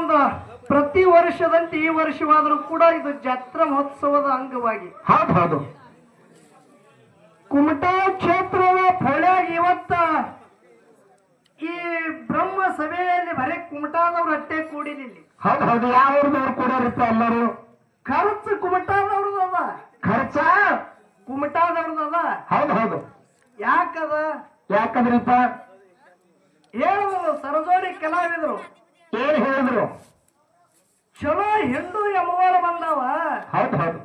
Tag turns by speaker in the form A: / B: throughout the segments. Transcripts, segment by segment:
A: ಒಂದು ಪ್ರತಿ ವರ್ಷದಂತೆ ಈ ವರ್ಷವಾದರೂ ಕೂಡ ಇದು ಜಾತ್ರಾ ಮಹೋತ್ಸವದ ಅಂಗವಾಗಿ.
B: ಹೌದು
A: ಕುಮಟಾ ಕ್ಷೇತ್ರದ ಫಳ್ಯಾಗ ಇವತ್ತ ಈ ಬ್ರಹ್ಮ ಸಭೆಯಲ್ಲಿ ಬರೇ ಕುಮಟಾದವ್ರು ಅಟ್ಟೆ ಕೂಡಿಲಿಲ್ಲ
B: ಹೌದು ಹೌದು ಯಾವ ಕೂಡ ಇರುತ್ತೆ ಎಲ್ಲರೂ?
A: ಖರ್ಚು ಕುಮಟಾದವ್ರದ
B: ಖರ್ಚ?
A: ಕುಮಟಾದವ್ರದ
B: ಹೌದು ಹೌದು.
A: ಯಾಕದ?
B: ಯಾಕಂದ್ರಿಪ್ಪ?
A: ಹೇಳಿದ್ರು ಸರಜೋಡಿ ಕಲಾವಿದರು.
B: ಏನ್ ಹೇಳಿದ್ರು?
A: ಚಲೋ ಹಿಂಡು ಎಮ್ಮವಾರ ಬಂದಾವ.
B: ಹೌದು ಹೌದು.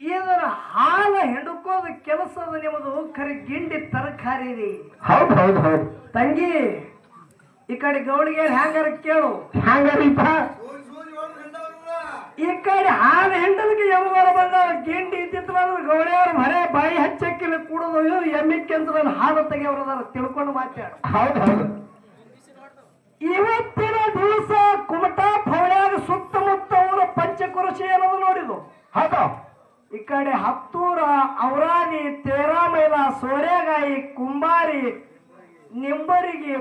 A: ಇದರ ಹಾಲ ಹಿಡುಕೋದ ಕೆಲಸದ ನಿಮ್ಮದು ಖರೆ ಗಿಂಡಿ ತರಕಾರಿ ರೀ
B: ಹೌದು ಹೌದು ಹೌದು.
A: ತಂಗಿ ಈ ಕಡೆ ಗೌಳಿಗೆ ಹ್ಯಾಂಗಾರ ಕೇಳು.
B: ಹಂಗಾರಿಪ್ಪ
A: ಈ ಕಡೆ ಹಾಲು ಹೆಂಡಲಿಗೆ ಯಮವಾರ ಬಂದಾವ. ಗಿಂಡಿ ಇದ್ದಿತ್ತು ಅಂದ್ರೆ ಗೌಳಿಯವರು ಬರೇ ಬಾಯಿ ಹಚ್ಚಕ್ಕಿಲ್ಲ ಕೂಡೋದು. ಅಂತ ನಾನು ಹಾಲು ತೆಗೆಯವ್ರದಾರ ತಿಳ್ಕೊಂಡು ಮಾತಾಡು.
B: ಹೌದು ಹೌದು.
A: ಇವತ್ತಿನ ದಿವಸ ಕುಮಟಾ ಫೌಳ್ಯಾಗ ಸುತ್ತಮುತ್ತ ಅವರ ಪಂಚಕುರುಷಿ ಅನ್ನೋದು ನೋಡಿದು
B: ಹೌದು.
A: ಈ ಕಡೆ ಹತ್ತೂರ ಔರಾನಿ ತೇರಾಮೈಲ ಸೋರೆಗಾಯಿ ಕುಂಬಾರಿ ನಿಂಬರಿಗೆ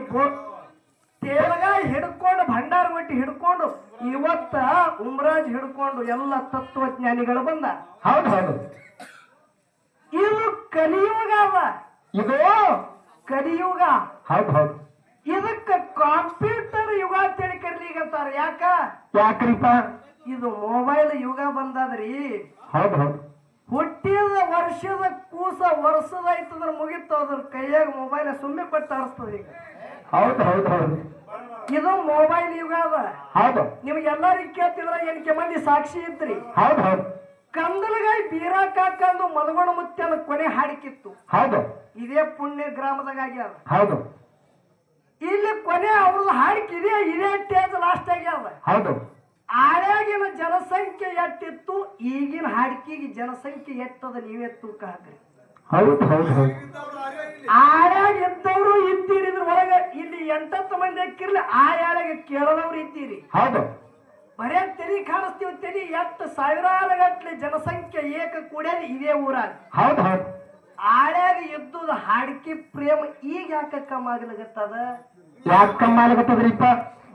A: ತೇಲಗಾಯಿ ಹಿಡ್ಕೊಂಡು ಭಂಡಾರ ಒಟ್ಟಿ ಹಿಡ್ಕೊಂಡು ಇವತ್ತ ಉಮರಾಜ್ ಹಿಡ್ಕೊಂಡು ಎಲ್ಲ ತತ್ವಜ್ಞಾನಿಗಳು ಬಂದ.
B: ಹೌದು ಹೌದು.
A: ಇದು ಕಲಿಯುಗ ಅವ
B: ಇದು
A: ಕಲಿಯುಗ.
B: ಹೌದು ಹೌದು.
A: ಇದಕ್ಕ ಕಂಪ್ಯೂಟರ್ ಯುಗ ಅಂತೇಳಿ ಕರೀಲಿಕತ್ತಾರ ಯಾಕ?
B: ಯಾಕ್ರಿಪ
A: ಇದು ಮೊಬೈಲ್ ಯುಗ ಬಂದದ್ರಿ.
B: ಹೌದು ಹೌದು.
A: ಹುಟ್ಟಿದ ವರ್ಷದ ಕೂಸ ವರ್ಷದಾಯ್ತಂದ್ರ ಮುಗಿತು ಅದ್ರ ಕೈಯಾಗ ಮೊಬೈಲ್ ಸುಮ್ಮನೆ ಕೊಟ್ಟು ಆಡಿಸ್ತದೆ ಈಗ.
B: ಹೌದು ಹೌದು ಹೌದು.
A: ಇದು ಮೊಬೈಲ್ ಯುಗ ಅದ.
B: ಹೌದು.
A: ನಿಮ್ಗೆಲ್ಲರಿಗೆ ಕೇಳ್ತಿದ್ರ ಏನಕ್ಕೆ ಮಂದಿ ಸಾಕ್ಷಿ ಇದ್ರಿ?
B: ಹೌದು ಹೌದು.
A: ಕಂದಲಗಾಯಿ ಬೀರಾಕಾಕಂದು ಮಲಗೋಣ ಮುತ್ಯನ ಕೊನೆ ಹಾಡಿಕಿತ್ತು.
B: ಹೌದು.
A: ಇದೇ ಪುಣ್ಯ ಗ್ರಾಮದಾಗ ಆಗ್ಯಾದ.
B: ಹೌದು.
A: ಇಲ್ಲಿ ಕೊನೆ ಅವ್ರದ್ದು ಹಾಡಿಕೆ ಇದೇ ಇದೇ ಟೇಜ್ ಲಾಸ್ಟ್ ಆಗ್ಯಾವ
B: ಹೌದು.
A: ಆಳ್ಯಾಗಿನ ಜನಸಂಖ್ಯೆ ಎಷ್ಟಿತ್ತು ಈಗಿನ ಹಾಡಿಕೆಗೆ ಜನಸಂಖ್ಯೆ ಎಷ್ಟದ ನೀವೇ ತೂಕ ಹಾಕ್ರಿ.
B: ಹೌದು ಹೌದು ಹೌದು.
A: ಆಳ್ಯಾಗ ಇದ್ದವರು ಇದ್ದೀರಿ ಇದ್ರ ಒಳಗ? ಇಲ್ಲಿ ಎಂಟತ್ತು ಮಂದಿ ಹಾಕಿರ್ಲಿ ಆ ಯಾಳ್ಯಾಗ ಕೇಳದವ್ರು ಇದ್ದೀರಿ.
B: ಹೌದು.
A: ಬರೇ ತೆರಿ ಕಾಣಿಸ್ತೀವಿ ತೆರಿ ಎಷ್ಟು ಸಾವಿರಾರು ಗಟ್ಲೆ ಜನಸಂಖ್ಯೆ ಏಕ ಕೂಡ್ಯಾದ ಇದೇ ಊರಾಗ.
B: ಹೌದು ಹೌದು.
A: ಆಳ್ಯಾಗ ಇದ್ದುದ ಹಾಡಿಕೆ ಪ್ರೇಮ ಈಗ ಯಾಕ ಕಮ್ಮ ಆಗ್ಲಿಕತ್ತದ
B: ಯಾಕೆ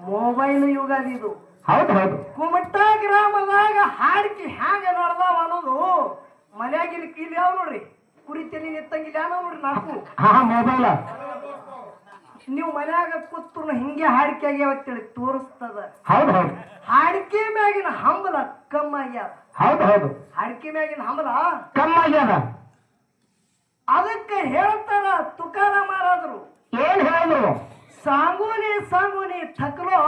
A: ಮೊಬೈಲ್ ಯುಗ ಇದು.
B: ಹೌದು ಹೌದು.
A: ಕುಮಟ ಗ್ರಾಮದಾಗ ಹಾಡಿಕೆ ಹ್ಯಾಂಗ ನೋಡ್ದಾವ ಅನ್ನೋದು ಮನ್ಯಾಗ ಇಲ್ಲಿ ಇಲ್ಲಿ ಯಾವ ನೋಡ್ರಿ. ಕುರಿ ತಲಿ ನಿತ್ತಂಗಿಲ್ಲ ಯಾವ ನೋಡ್ರಿ ನಾಲ್ಕು.
B: ಹಾ ಮೊಬೈಲ.
A: ನೀವು ಮನ್ಯಾಗ ಕೂತ್ರು ಹಿಂಗೆ ಹಾಡಿಕೆ ಆಗ್ಯಾವ ಅಂತೇಳಿ ತೋರಿಸ್ತದ.
B: ಹೌದು ಹೌದು.
A: ಹಾಡಿಕೆ ಮ್ಯಾಗಿನ ಹಂಬಲ ಕಮ್ಮ ಆಗ್ಯಾವ
B: ಹೌದು ಹೌದು.
A: ಹಾಡಿಕೆ ಮ್ಯಾಗಿನ ಹಂಬಲ?
B: ಕಮ್ಮ ಆಗ್ಯದ.
A: ಅದಕ್ಕೆ ಹೇಳ್ತಾರ ತುಕಾರ ಮಾರಾದ್ರು.
B: ಏನ್ ಹೇಳಿದ್ರು?
A: ಸಾಂಗೋನಿ ಸಾಂಗೂನಿ ತಕಲೋ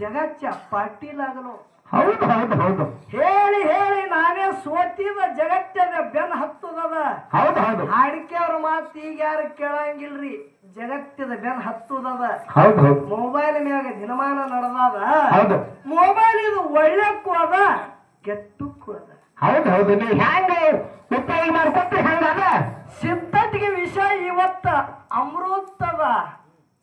A: ಜಗಚ್ಚ ಪಾಟೀಲಾಗಲು.
B: ಹೌದು ಹೌದು ಹೌದು.
A: ಹೇಳಿ ಹೇಳಿ ನಾನೇ ಸೋತಿದ ಜಗತ್ತದ ಬೆನ್ ಹತ್ತದದ.
B: ಹೌದು ಹೌದು.
A: ಹಾಡಿಕೆ ಅವ್ರ ಮಾತು ಈಗ ಯಾರು ಕೇಳಂಗಿಲ್ರಿ? ಜಗತ್ತದ ಬೆನ್ ಹತ್ತದದ.
B: ಹೌದು ಹೌದು.
A: ಮೊಬೈಲ್ ಮ್ಯಾಗ ದಿನಮಾನ ನಡೆದದ.
B: ಹೌದು.
A: ಮೊಬೈಲ್ ಇದು ಒಳ್ಳೆಕ್ಕೂ ಅದ ಕೆಟ್ಟಕ್ಕೂ ಅದ
B: ಹೌದು ಹೌದು. ನೀವು ಹ್ಯಾಂಗ ಉಪಯೋಗ ಮಾಡ್ಕೊಟ್ರಿ ಹಂಗದ?
A: ಸಿದ್ಧತೆಗೆ ವಿಷಯ ಇವತ್ತ ಅಮೃತದ.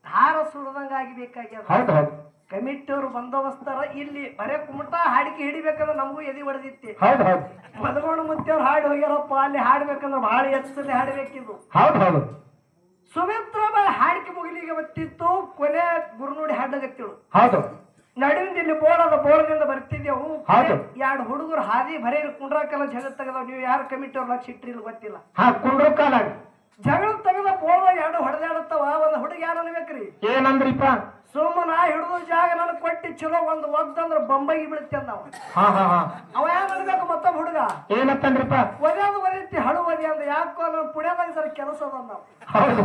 A: ಧಾರ ಸುಡದಂಗಾಗಿ ಆಗಿಬೇಕಾಗ್ಯದ
B: ಹೌದು ಹೌದು.
A: ಕಮಿಟಿ ಅವರು ಬಂದೋಬಸ್ತಾರ ಇಲ್ಲಿ ಬರೇ ಕುಮಟ ಹಾಡಿಕೆ ಹಿಡಿಬೇಕಂದ್ರೆ ನಮಗೂ ಎದಿ ಹೊಡೆದಿತ್ತಿ. ಮದಗೋಣ ಮುತ್ತಿಯವ್ರು ಹಾಡಿ ಹೋಗ್ಯಾರಪ್ಪ ಅಲ್ಲಿ ಹಾಡ್ಬೇಕಂದ್ರೆ ಬಹಳ ಎಚ್ಚರಲ್ಲಿ ಹಾಡ್ಬೇಕಿದು.
B: ಹೌದು
A: ಸುಮಿತ್ರ ಹಾಡಿಕೆ ಮುಗಿಲಿಗೆ ಬತ್ತಿತ್ತು ಕೊನೆ ಗುರುನುಡಿ ಹಾಡಗತ್ತಿಳು
B: ಹೌದು.
A: ನಡುವಿಂದ ಇಲ್ಲಿ ಬೋರ್ ಅದ ಬೋರ್ದಿಂದ ಬರ್ತಿದ್ದೆವು. ಎರಡು ಹುಡುಗರು ಹಾದಿ ಬರೀ ಕುಂಡ್ರಕಾಲ ಜಗತ್ತಾಗದ ನೀವು ಯಾರು ಕಮಿಟಿ ಅವ್ರು ಲಕ್ಷ ಇಟ್ಟಿರಿ ಗೊತ್ತಿಲ್ಲ.
B: ಹಾ ಕುಂಡ್ರು ಕಾಲಾಗ
A: ಜಗಳ ತಗದ ಬೋರ್ದಾಗ ಎರಡು ಹೊಡೆದಾಡುತ್ತವ ಒಂದು ಹುಡುಗ ಯಾರು ಅನ್ಬೇಕ್ರಿ
B: ಏನಂದ್ರಿಪ್ಪ?
A: ಸುಮ್ಮನ ಹಿಡಿದು ಜಾಗ ನನಗೆ ಕೊಟ್ಟಿ ಚಲೋ ಒಂದು ಒದ್ದಂದ್ರ ಬೊಂಬೈಗೆ ಬೀಳುತ್ತೆ ನಾವು
B: ಹಾ ಹಾ ಹಾ.
A: ಅವ ಯಾರು ಅನ್ಬೇಕು ಮತ್ತೊಬ್ಬ ಹುಡುಗ?
B: ಏನತ್ತಂದ್ರಿಪ್ಪ?
A: ಒದ್ಯಾದ ಒದೈತಿ ಹಳು ಒದಿ ಅಂದ ಯಾಕೋ ನಾನು ಪುಣ್ಯದಾಗ ಸರ್ ಕೆಲಸ ಅದ
B: ಹೌದು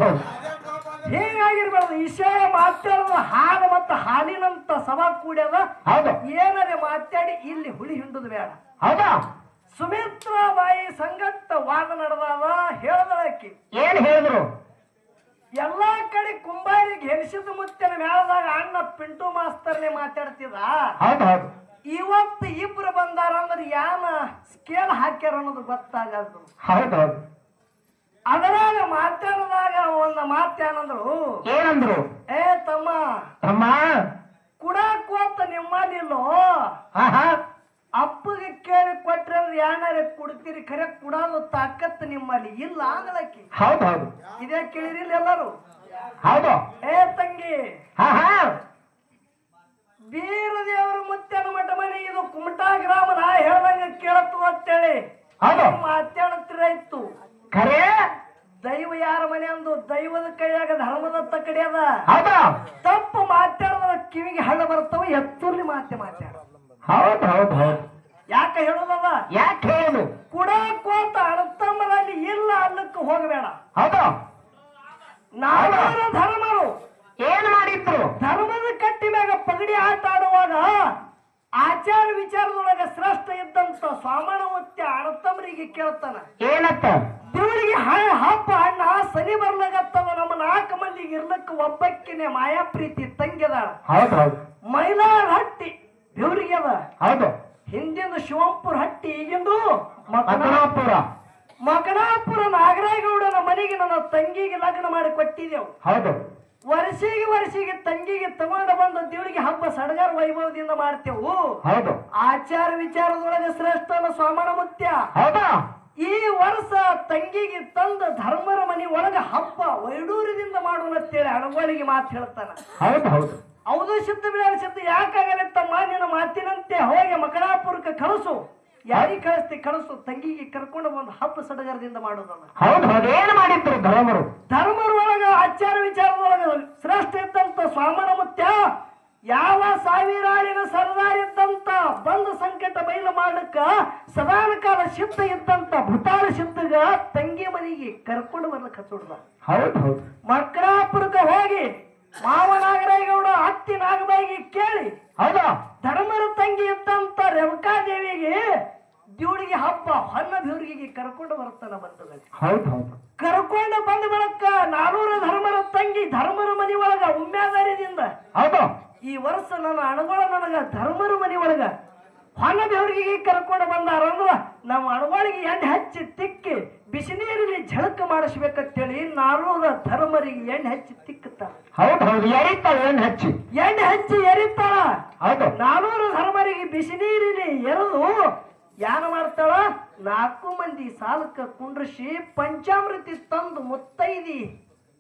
A: ಹೀಗಾಗಿರ್ಬಾರ್ದು ವಿಷಯ ಮಾತಾಡೋದು ಹಾಲು ಮತ್ತು ಹಾಲಿನಂತ ಸಭಾ ಕೂಡ್ಯದ
B: ಹೌದು.
A: ಏನಾರೆ ಮಾತಾಡಿ ಇಲ್ಲಿ ಹುಳಿ ಹಿಂಡುದು ಬೇಡ.
B: ಹೌದಾ?
A: ಸುಮಿತ್ರಾಬಾಯಿ ಸಂಗಟ್ಟ ವಾದ ನಡೆದಾವ ಹೇಳ್ದಳಕ್ಕಿ.
B: ಏನ್ ಹೇಳಿದ್ರು?
A: ಎಲ್ಲಾ ಕಡೆ ಕುಂಬಾರಿಗೆ ಹೆಣಸಿದ ಮುತ್ತಿನ ಮೇಳದಾಗ ಅಣ್ಣ ಪಿಂಟು ಮಾಸ್ತರ್ನೆ ಮಾತಾಡ್ತಿದ.
B: ಹೌದು ಹೌದು.
A: ಇವತ್ತು ಇಬ್ರು ಬಂದಾರ ಅಂದ್ರೆ ಯಾನ ಸ್ಕೇಲ್ ಹಾಕ್ಯಾರ ಅನ್ನೋದು
B: ಹೌದು ಹೌದು.
A: ಅದರಾಗ ಮಾತಾಡದಾಗ ಒಂದು ಮಾತೇನಂದ್ರು
B: ಏನಂದ್ರು?
A: ಏ ತಮ್ಮ
B: ತಮ್ಮ
A: ಕುಡಾಕೋತ ನಿಮ್ಮಲ್ಲಿಲ್ಲೋ?
B: ಹಾ ಹಾ
A: ಅಪ್ಪಗೆ ಕೇಳಿ ಕೊಟ್ರೆ ಏನಾರ ಕೊಡ್ತೀರಿ ಖರೆ ಕೊಡೋದು ತಾಕತ್ ನಿಮ್ಮಲ್ಲಿ ಇಲ್ಲ ಆಗಲಕ್ಕಿ
B: ಹೌದು ಹೌದು.
A: ಇದೇ ಕೇಳಿದಿಲ್ಲ ಎಲ್ಲರು?
B: ಹೌದು.
A: ಏ ತಂಗಿ.
B: ಬೀರದೇವರ ಮುತ್ತನ ಮಠ
A: ಮನೆ ಇದು ಕುಮಟಾ ಗ್ರಾಮ ನಾ ಹೇಳ್ದಂಗೆ ಕೇಳತ್ತು ಅಂತೇಳಿ. ಮಾತಾಡತ್ರ ಇತ್ತು.
B: ಖರೆ.
A: ದೈವ ಯಾರ ಮನೆ ಅಂದು ದೈವದ ಕೈಯಾಗ ಧರ್ಮದತ್ತ ಕಡೆ ಅದ. ತಪ್ಪು ಮಾತಾಡದ ಕಿವಿಗೆ ಹಳ್ಳ ಬರ್ತಾವ ಎತ್ತೂರ್ಲಿ ಮಾತೆ ಮಾತಾಡ
B: ಹೌದು ಹೌದು ಹೌದು.
A: ಯಾಕೆ ಹೇಳೋದದ
B: ಯಾಕೆ ಹೇಳು
A: ಕುಡಕೋತ ಅಣತಮ್ಮರಲ್ಲಿ ಇಲ್ಲ ಅನ್ನಕ್ಕೆ ಹೋಗಬೇಡ.
B: ಹೌದು?
A: ನಾವು ಧರ್ಮರು.
B: ಏನ್ ಮಾಡಿದ್ರು?
A: ಧರ್ಮದ ಕಟ್ಟಿ ಮ್ಯಾಗ ಪಗಡಿ ಆಟ ಆಡುವಾಗ ಆಚಾರ ವಿಚಾರದೊಳಗ ಶ್ರೇಷ್ಠ ಇದ್ದಂತ ಸ್ವಾಮಣಮತ್ಯ ಅಣತಮ್ಮರಿಗೆ ಕೇಳ್ತಾನ.
B: ಏನತ್ತ?
A: ದೇವರಿಗೆ ಹಪ್ಪ ಹಬ್ಬ ಅಣ್ಣ ಸನಿ ಬರ್ಲಾಗತ್ತದ ನಮ್ಮ ನಾಲ್ಕು ಮಂದಿಗೆ ಇರ್ಲಕ್ಕ ಒಬ್ಬಕ್ಕಿನೇ ಮಾಯಾ ಪ್ರೀತಿ ತಂಗಿದಾಳ
B: ಹೌದು ಹೌದು.
A: ಮೈಲಾರ ಹಟ್ಟಿ ದೇವರಿಗೆ ಅದ
B: ಹೌದು.
A: ಹಿಂದಿನ ಶಿವಂಪುರ ಹಟ್ಟಿ ಈಗಿಂದು ಮಕನ
B: ಮಕನಾಪುರ.
A: ಮಕನಾಪುರ ನಾಗರಾಯಗೌಡನ ಮನೆಗೆ ನನ್ನ ತಂಗಿಗೆ ಲಗ್ನ ಮಾಡಿ ಕೊಟ್ಟಿದ್ದೆವು.
B: ಹೌದು.
A: ವರ್ಷಿಗೆ ವರ್ಷಿಗೆ ತಂಗಿಗೆ ತಗೊಂಡು ಬಂದ ದೇವರಿಗೆ ಹಬ್ಬ ಸಡಗರ ವೈಭವದಿಂದ ಮಾಡ್ತೇವು.
B: ಹೌದು.
A: ಆಚಾರ ವಿಚಾರದೊಳಗೆ ಶ್ರೇಷ್ಠನ ಸ್ವಾಮಣ ಮುತ್ಯ.
B: ಹೌದಾ?
A: ಈ ವರ್ಷ ತಂಗಿಗೆ ತಂದ ಧರ್ಮರ ಮನೆ ಒಳಗೆ ಹಬ್ಬ ವೈಡೂರದಿಂದ ಮಾಡೋಣ ಅಂತೇಳಿ ಅಣಗೋಳಿಗೆ ಮಾತು ಹೇಳ್ತಾನ.
B: ಹೌದು ಹೌದು.
A: ಹೌದು ಶಬ್ದ ಬಿಡಾರ ಶಬ್ದ ಯಾಕಾಗಲ್ಲ ತಮ್ಮ ನಿನ್ನ ಮಾತಿನಂತೆ ಹೋಗಿ ಮಕರಾಪುರಕ್ಕೆ ಕಳಿಸು. ಯಾರಿಗೆ ಕಳಿಸ್ತಿ? ಕಳಿಸು. ತಂಗಿಗೆ ಕರ್ಕೊಂಡು ಒಂದು ಹಬ್ಬ ಸಡಗರದಿಂದ ಮಾಡೋದಲ್ಲ.
B: ಹೌದು ಹೌದು. ಮಾಡಿದ್ರು ಧರ್ಮರು?
A: ಧರ್ಮರ ಒಳಗ ಆಚಾರ ವಿಚಾರದೊಳಗ ಶ್ರೇಷ್ಠ ಇದ್ದಂತ ಸ್ವಾಮನ ಮುತ್ಯ ಯಾವ ಸಾವಿರಾಳಿನ ಸರದಾರ ಇದ್ದಂತ ಬಂದ ಸಂಕಟ ಬೈಲು ಮಾಡಕ್ಕ ಸದಾನ ಕಾಲ ಸಿದ್ಧ ಇದ್ದಂತ ಭೂತಾಳ ಸಿದ್ಧಗ ತಂಗಿ ಮನೆಗೆ ಕರ್ಕೊಂಡು ಬರ್ಲಿಕ್ಕೆ
B: ಹೌದು ಹೌದು.
A: ಮಕರಾಪುರಕ್ಕೆ ಹೋಗಿ ಮಾವನಾಗರೇಗೌಡ ಅತ್ತಿ ನಾಗಬಾಯಿಗೆ ಕೇಳಿ
B: ಹೌದಾ?
A: ಧರ್ಮರ ತಂಗಿ ಇದ್ದಂತ ರೇವಕಾದೇವಿಗೆ ದೇವರಿಗೆ ಹಬ್ಬ ಹೊನ್ನ ದೇವರಿಗೆ ಕರ್ಕೊಂಡು ಬರ್ತಾನ ಬಂದದಲ್ಲಿ
B: ಹೌದು ಹೌದು.
A: ಕರ್ಕೊಂಡು ಬಂದ ಬಳಕ ನಾನೂರ ಧರ್ಮರ ತಂಗಿ ಧರ್ಮರ ಮನಿ ಒಳಗ ಉಮ್ಮೆದಾರಿದಿಂದ
B: ಹೌದು.
A: ಈ ವರ್ಷ ನನ್ನ ಅಣಗೋಳ ನನಗ ಧರ್ಮರ ಮನಿ ಒಳಗ ಹೊನ್ನ ದೇವರಿಗೆ ಕರ್ಕೊಂಡು ಬಂದಾರ ಅಂದ್ರ ನಮ್ಮ ಅಣಗೋಳಿಗೆ ಎಣ್ಣೆ ಹಚ್ಚಿ ತಿಕ್ಕಿ ಬಿಸಿ ನೀರಿನಲ್ಲಿ ಝಳಕ ಮಾಡಿಸ್ಬೇಕಂತೇಳಿ ನಾಲ್ವರ ಧರ್ಮರಿಗೆ ಎಣ್ಣೆ ಹಚ್ಚಿ ತಿಕ್ಕುತ್ತ
B: ಹೌದು ಹೌದು ಎರಿತಾಳ ಎಣ್ಣೆ ಹಚ್ಚಿ.
A: ಎಣ್ಣೆ ಹಚ್ಚಿ ಎರಿತಾಳ.
B: ಹೌದು.
A: ನಾನೂರು ಧರ್ಮರಿಗೆ ಬಿಸಿ ನೀರಿಲಿ ಎರೆದು ಯಾನ ಮಾಡ್ತಾಳ? ನಾಲ್ಕು ಮಂದಿ ಸಾಲಕ್ಕ ಕುಂಡ್ರಿಸಿ ಪಂಚಾಮೃತಿ ತಂದು ಮುತ್ತೈದಿ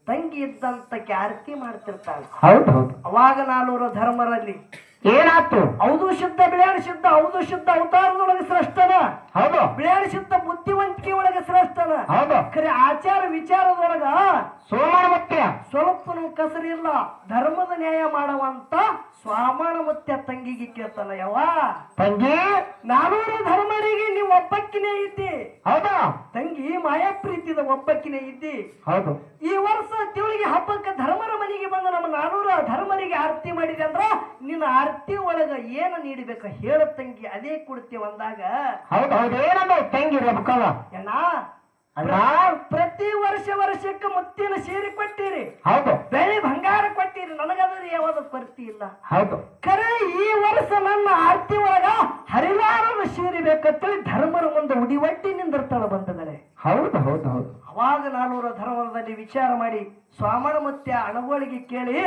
A: ತಂಗಿ ಇದ್ದಂತ ಕ್ಯಾರತಿ ಮಾಡ್ತಿರ್ತಾಳೆ.
B: ಹೌದು ಹೌದು.
A: ಅವಾಗ ನಾಲ್ವರು ಧರ್ಮರಲ್ಲಿ
B: ಏನಾತು
A: ಹೌದು ಶುದ್ಧ ಬಿಳಿಯಾಣ ಶುದ್ಧ ಹೌದು ಶುದ್ಧ ಅವತಾರದೊಳಗೆ ಶ್ರೇಷ್ಠನ.
B: ಹೌದು.
A: ಬಿಳಿಯಾಣ ಶುದ್ಧ ಬುದ್ಧಿವಂತಿಕೆ ಒಳಗೆ ಶ್ರೇಷ್ಠನ.
B: ಹೌದು.
A: ಖರೆ ಆಚಾರ ವಿಚಾರದೊಳಗ
B: ಸೋಮಣ ಮುತ್ಯ
A: ಕಸರಿ ಕಸರಿಲ್ಲ ಧರ್ಮದ ನ್ಯಾಯ ಮಾಡುವಂತ ಸ್ವಾಮಣ ಮುತ್ಯ ತಂಗಿಗೆ ಕೇಳ್ತಾನ ಯಾವ
B: ತಂಗಿ?
A: ನಾನೂರು ಧರ್ಮರಿಗೆ ನೀವು ಒಬ್ಬಕ್ಕಿನೇ ಇದ್ದಿ.
B: ಹೌದಾ?
A: ತಂಗಿ ಮಾಯಾ ಪ್ರೀತಿದ ಒಬ್ಬಕ್ಕಿನೇ ಇದ್ದಿ.
B: ಹೌದು.
A: ಈ ವರ್ಷ ತಿವಳಿಗೆ ಹಬ್ಬಕ್ಕೆ ಧರ್ಮರ ಮನೆಗೆ ಬಂದು ನಮ್ಮ ನಾನೂರ ಧರ್ಮರಿಗೆ ಆರತಿ ಮಾಡಿದೆ ಅಂದ್ರ ನಿನ್ನ ಆರತಿ ಒಳಗ ಏನು ನೀಡಬೇಕು ಹೇಳ ತಂಗಿ ಅದೇ ಕೊಡ್ತೇವೆ ಅಂದಾಗ.
B: ಹೌದು ಹೌದು. ಏನಂದ ತಂಗಿ ರಬ್ಕವ?
A: ಪ್ರತಿ ವರ್ಷ ವರ್ಷಕ್ಕೆ ಮುತ್ತಿನ ಸೀರೆ ಕೊಟ್ಟಿರಿ.
B: ಹೌದು.
A: ಬೆಳೆ ಬಂಗಾರ ಕೊಟ್ಟಿರಿ. ನನಗದ್ರಿ ಯಾವ್ದು ಕೊರತೆ ಇಲ್ಲ.
B: ಹೌದು.
A: ಕರೆ ಈ ವರ್ಷ ನನ್ನ ಆರ್ತಿ ಒಳಗ ಹರಿವಾರದ ಸೀರೆ ಬೇಕಂತೇಳಿ ಧರ್ಮರ ಮುಂದೆ ಉಡಿವಟ್ಟಿ ನಿಂದಿರ್ತಾಳ ಬಂದದರೆ
B: ಹೌದು ಹೌದು ಹೌದು.
A: ಅವಾಗ ನಾನು ಧರ್ಮದಲ್ಲಿ ವಿಚಾರ ಮಾಡಿ ಸ್ವಾಮಣ ಮತ್ತೆ ಅಣಗೋಳಿಗೆ ಕೇಳಿ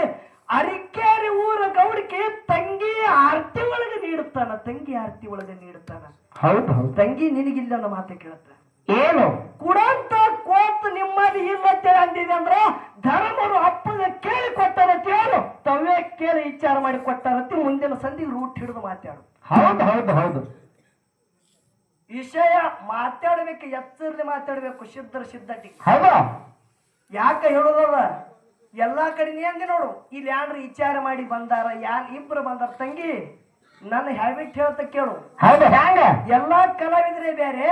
A: ಅರಿಕೇರಿ ಊರ ಗೌಡಿಕೆ ತಂಗಿ ಆರ್ತಿ ಒಳಗೆ ನೀಡುತ್ತಾನ ತಂಗಿ ಆರ್ತಿ ಒಳಗೆ ನೀಡುತ್ತಾನ?
B: ಹೌದು ಹೌದು.
A: ತಂಗಿ ನಿನಗಿಲ್ಲ ಮಾತು ಕೇಳುತ್ತ.
B: ಏನು?
A: ಕುಡಂತ ಕೋಪ ನಿಮ್ಮಲ್ಲಿ ಇಲ್ಲತ್ತೆ ಅಂದಿದೆ ಅಂದ್ರ ಧರ್ಮರು ಅಪ್ಪನ ಕೇಳಿ ಕೊಟ್ಟಾರ ಕೇಳು. ತವೇ ಕೇಳಿ ವಿಚಾರ ಮಾಡಿ ಕೊಟ್ಟಾರತ್ತಿ ಮುಂದಿನ ಸಂಧಿ ರೂಟ್ ಹಿಡಿದು ಮಾತಾಡು.
B: ಹೌದು ಹೌದು ಹೌದು.
A: ವಿಷಯ ಮಾತಾಡ್ಬೇಕು ಎಚ್ಚರಲಿ ಮಾತಾಡ್ಬೇಕು ಸಿದ್ಧರ ಸಿದ್ಧಟಿ
B: ಹೌದು?
A: ಯಾಕ ಹೇಳೋದದ ಎಲ್ಲಾ ಕಡೆ ನೀ ಹಂಗೆ ನೋಡು. ಇಲ್ಲಿ ಯಾರು ವಿಚಾರ ಮಾಡಿ ಬಂದಾರ ಯಾರ ಇಬ್ರು ಬಂದಾರ ತಂಗಿ ನನ್ನ ಹ್ಯಾಬಿಟ್ ಹೇಳ್ತ ಕೇಳು.
B: ಹೌದು
A: ಎಲ್ಲಾ ಕಲಾವಿದ್ರೆ ಬೇರೆ.